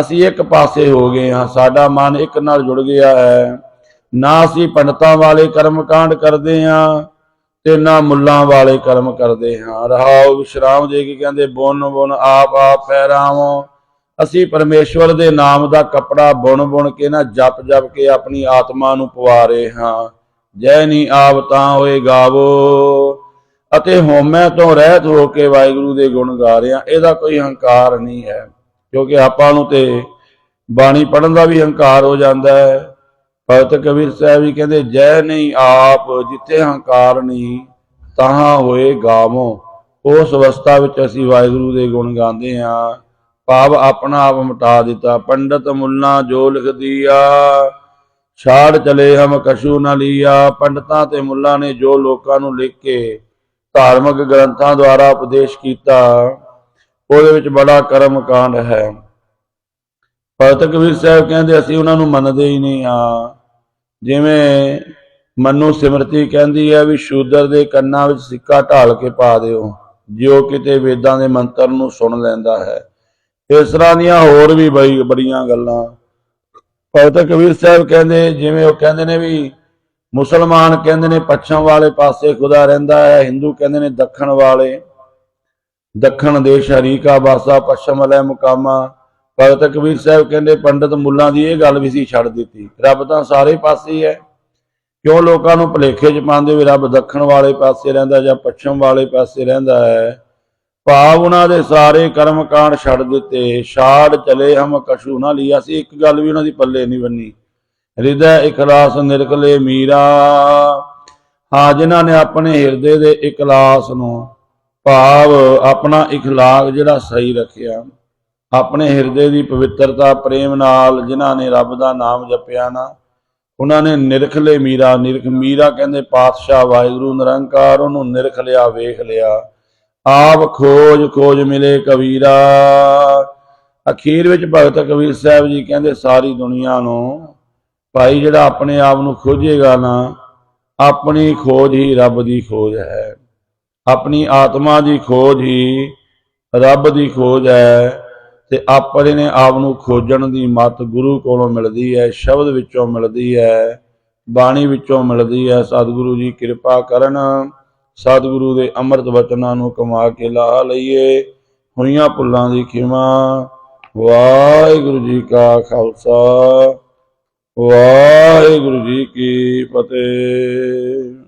ਅਸੀਂ ਇੱਕ ਪਾਸੇ ਹੋ ਗਏ ਹਾਂ। ਸਾਡਾ ਮਨ ਇੱਕ ਨਾਲ ਜੁੜ ਗਿਆ ਹੈ। ਨਾ ਅਸੀਂ ਪੰਡਤਾਂ ਵਾਲੇ ਕਰਮ ਕਾਂਡ ਕਰਦੇ ਹਾਂ। ਤੇ ਨਾ ਮੁੱਲਾਂ ਵਾਲੇ ਕਰਮ ਕਰਦੇ ਹਾਂ। ਰਹਾਉ ਵਿਸ਼ਰਾਮ ਦੇ ਕੇ ਕਹਿੰਦੇ, ਬੁਣ ਬੁਣ, ਆਪ ਆਪ ਪਹਿਰਾਵੋ। ਅਸੀਂ ਪਰਮੇਸ਼ਵਰ ਦੇ ਨਾਮ ਦਾ ਕੱਪੜਾ ਬੁਣ ਬੁਣ ਕੇ ਨਾ ਜਪ ਜਪ ਕੇ ਆਪਣੀ ਆਤਮਾ ਨੂੰ ਪਵਾ ਰਹੇ ਹਾਂ। ਜੈ ਨੀ ਆਪ ਤਾਂ ਹੋਏ ਗਾਵੋ। ਅਤੇ ਹੋਮੈ ਤੋਂ ਰਹਿਤ ਹੋ ਕੇ ਵਾਹਿਗੁਰੂ ਦੇ ਗੁਣ ਗਾ ਰਹੇ ਹਾਂ ਇਹਦਾ ਕੋਈ ਹੰਕਾਰ ਨਹੀਂ ਹੈ, ਕਿਉਂਕਿ ਆਪਾਂ ਨੂੰ ਤੇ ਬਾਣੀ ਪੜਨ ਦਾ ਵੀ ਹੰਕਾਰ ਹੋ ਜਾਂਦਾ ਹੈ। ਭਗਤ ਕਬੀਰ ਸਾਹਿਬ ਜੀ ਕਹਿੰਦੇ, ਜੈ ਨਹੀਂ ਆਪ ਜਿੱਥੇ ਹੰਕਾਰ ਨਹੀਂ, ਤਹਾਂ ਹੋਏ ਗਾਵੋ। ਉਸ ਅਵਸਥਾ ਵਿੱਚ ਅਸੀਂ ਵਾਹਿਗੁਰੂ ਦੇ ਗੁਣ ਗਾਉਂਦੇ ਹਾਂ। ਭਾਵ ਆਪਣਾ ਆਪ ਮਿਟਾ ਦਿੱਤਾ। ਪੰਡਤ ਮੁੱਲਾ ਜੋ ਲਿਖਦੀ ਆ, ਛਾੜ ਚਲੇ ਹਮ ਕਸ਼ੂ ਨ ਲੀਆ। ਪੰਡਤਾਂ ਤੇ ਮੁੱਲਾ ਨੇ ਜੋ ਲੋਕਾਂ ਨੂੰ ਲਿਖ ਕੇ ਧਾਰਮਿਕ ਗ੍ਰੰਥਾਂ ਦੁਆਰਾ ਉਪਦੇਸ਼ ਕੀਤਾ, ਉਹਦੇ ਵਿੱਚ ਬੜਾ ਕਰਮ ਕਾਂਡ ਹੈ। ਭਗਤ ਕਬੀਰ ਸਾਹਿਬ ਕਹਿੰਦੇ, ਅਸੀਂ ਉਹਨਾਂ ਨੂੰ ਮੰਨਦੇ ਹੀ ਨਹੀਂ ਹਾਂ। ਜਿਵੇਂ ਮਨੂ ਸਿਮਰਤੀ ਕਹਿੰਦੀ ਹੈ ਵੀ ਸ਼ੂਦਰ ਦੇ ਕੰਨਾਂ ਵਿੱਚ ਸਿੱਕਾ ਢਾਲ ਕੇ ਪਾ ਦਿਓ, ਜਿਉ ਕਿਤੇ ਵੇਦਾਂ ਦੇ ਮੰਤਰ ਨੂੰ ਸੁਣ ਲੈਂਦਾ ਹੈ। ਇਸ ਤਰ੍ਹਾਂ ਦੀਆਂ ਹੋਰ ਵੀ ਬਈ ਬੜੀਆਂ ਗੱਲਾਂ। ਭਗਤ ਕਬੀਰ ਸਾਹਿਬ ਕਹਿੰਦੇ, ਜਿਵੇਂ ਉਹ ਕਹਿੰਦੇ ਨੇ ਵੀ ਮੁਸਲਮਾਨ ਕਹਿੰਦੇ ਨੇ, ਪੱਛਮ ਵਾਲੇ ਪਾਸੇ ਖੁਦਾ ਰਹਿੰਦਾ ਹੈ, ਹਿੰਦੂ ਕਹਿੰਦੇ ਨੇ, ਦੱਖਣ ਵਾਲੇ, ਦੱਖਣ ਦੇਸ਼ ਹਰੀ ਕਾ ਪੱਛਮ ਲੈ ਮੁਕਾਮਾ। ਭਗਤ ਕਬੀਰ ਸਾਹਿਬ ਕਹਿੰਦੇ, ਪੰਡਤ ਮੁੱਲਾਂ ਦੀ ਇਹ ਗੱਲ ਵੀ ਸੀ, ਛੱਡ ਦਿੱਤੀ। ਰੱਬ ਤਾਂ ਸਾਰੇ ਪਾਸੇ ਹੈ ਕਿਉਂ ਲੋਕਾਂ ਨੂੰ ਭੁਲੇਖੇ ਚ ਪਾਉਂਦੇ ਵੀ ਰੱਬ ਦੱਖਣ ਵਾਲੇ ਪਾਸੇ ਰਹਿੰਦਾ ਜਾਂ ਪੱਛਮ ਵਾਲੇ ਪਾਸੇ ਰਹਿੰਦਾ ਹੈ? ਭਾਵ ਉਹਨਾਂ ਦੇ ਸਾਰੇ ਕਰਮ ਕਾਂਡ ਛੱਡ ਦਿੱਤੇ। ਛਾੜ ਚਲੇ ਹਮ, ਕਛੂ ਨਾ ਲਿਆ ਸੀ ਇੱਕ ਗੱਲ ਵੀ ਉਹਨਾਂ ਦੀ ਪੱਲੇ ਨਹੀਂ ਬੰਨੀ। ਹਿਰਦੈ ਇਖਲਾਸ ਨਿਰਕਲੇ ਮੀਰਾ। ਹਾਂ, ਜਿਨ੍ਹਾਂ ਨੇ ਆਪਣੇ ਹਿਰਦੇ ਦੇ ਇਖਲਾਸ ਨੂੰ ਭਾਵ ਆਪਣਾ ਇਖਲਾਕ ਜਿਹੜਾ ਸਹੀ ਰੱਖਿਆ। ਆਪਣੇ ਹਿਰਦੇ ਦੀ ਪਵਿੱਤਰਤਾ, ਪ੍ਰੇਮ ਨਾਲ ਜਿਨ੍ਹਾਂ ਨੇ ਰੱਬ ਦਾ ਨਾਮ ਜਪਿਆ ਨਾ, ਉਹਨਾਂ ਨੇ ਨਿਰਖ ਲਏ ਮੀਰਾ, ਨਿਰਖ ਮੀਰਾ ਕਹਿੰਦੇ ਪਾਤਸ਼ਾਹ ਵਾਹਿਗੁਰੂ ਨਿਰੰਕਾਰ, ਉਹਨੂੰ ਨਿਰਖ ਲਿਆ, ਵੇਖ ਲਿਆ। ਆਪ ਖੋਜ ਖੋਜ ਮਿਲੇ ਕਬੀਰਾ। ਅਖੀਰ ਵਿੱਚ ਭਗਤ ਕਬੀਰ ਸਾਹਿਬ ਜੀ ਕਹਿੰਦੇ ਸਾਰੀ ਦੁਨੀਆ ਨੂੰ, ਭਾਈ ਜਿਹੜਾ ਆਪਣੇ ਆਪ ਨੂੰ ਖੋਜੇਗਾ ਨਾ, ਆਪਣੀ ਖੋਜ ਹੀ ਰੱਬ ਦੀ ਖੋਜ ਹੈ। ਆਪਣੀ ਆਤਮਾ ਦੀ ਖੋਜ ਹੀ ਰੱਬ ਦੀ ਖੋਜ ਹੈ। ਤੇ ਆਪਣੇ ਨੇ ਆਪ ਨੂੰ ਖੋਜਣ ਦੀ ਮਤ ਗੁਰੂ ਕੋਲੋਂ ਮਿਲਦੀ ਹੈ, ਸ਼ਬਦ ਵਿੱਚੋਂ ਮਿਲਦੀ ਹੈ, ਬਾਣੀ ਵਿੱਚੋਂ ਮਿਲਦੀ ਹੈ। ਸਤਿਗੁਰੂ ਜੀ ਕਿਰਪਾ ਕਰਨ, ਸਤਿਗੁਰੂ ਦੇ ਅੰਮ੍ਰਿਤ ਵਚਨਾਂ ਨੂੰ ਕਮਾ ਕੇ ਲਾ ਲਈਏ। ਹੋਈਆਂ ਭੁੱਲਾਂ ਦੀ ਖਿਮਾ, ਵਾਹਿਗੁਰੂ ਜੀ ਕਾ ਖਾਲਸਾ, ਵਾਹਿਗੁਰੂ ਜੀ ਕੀ ਫਤਿਹ।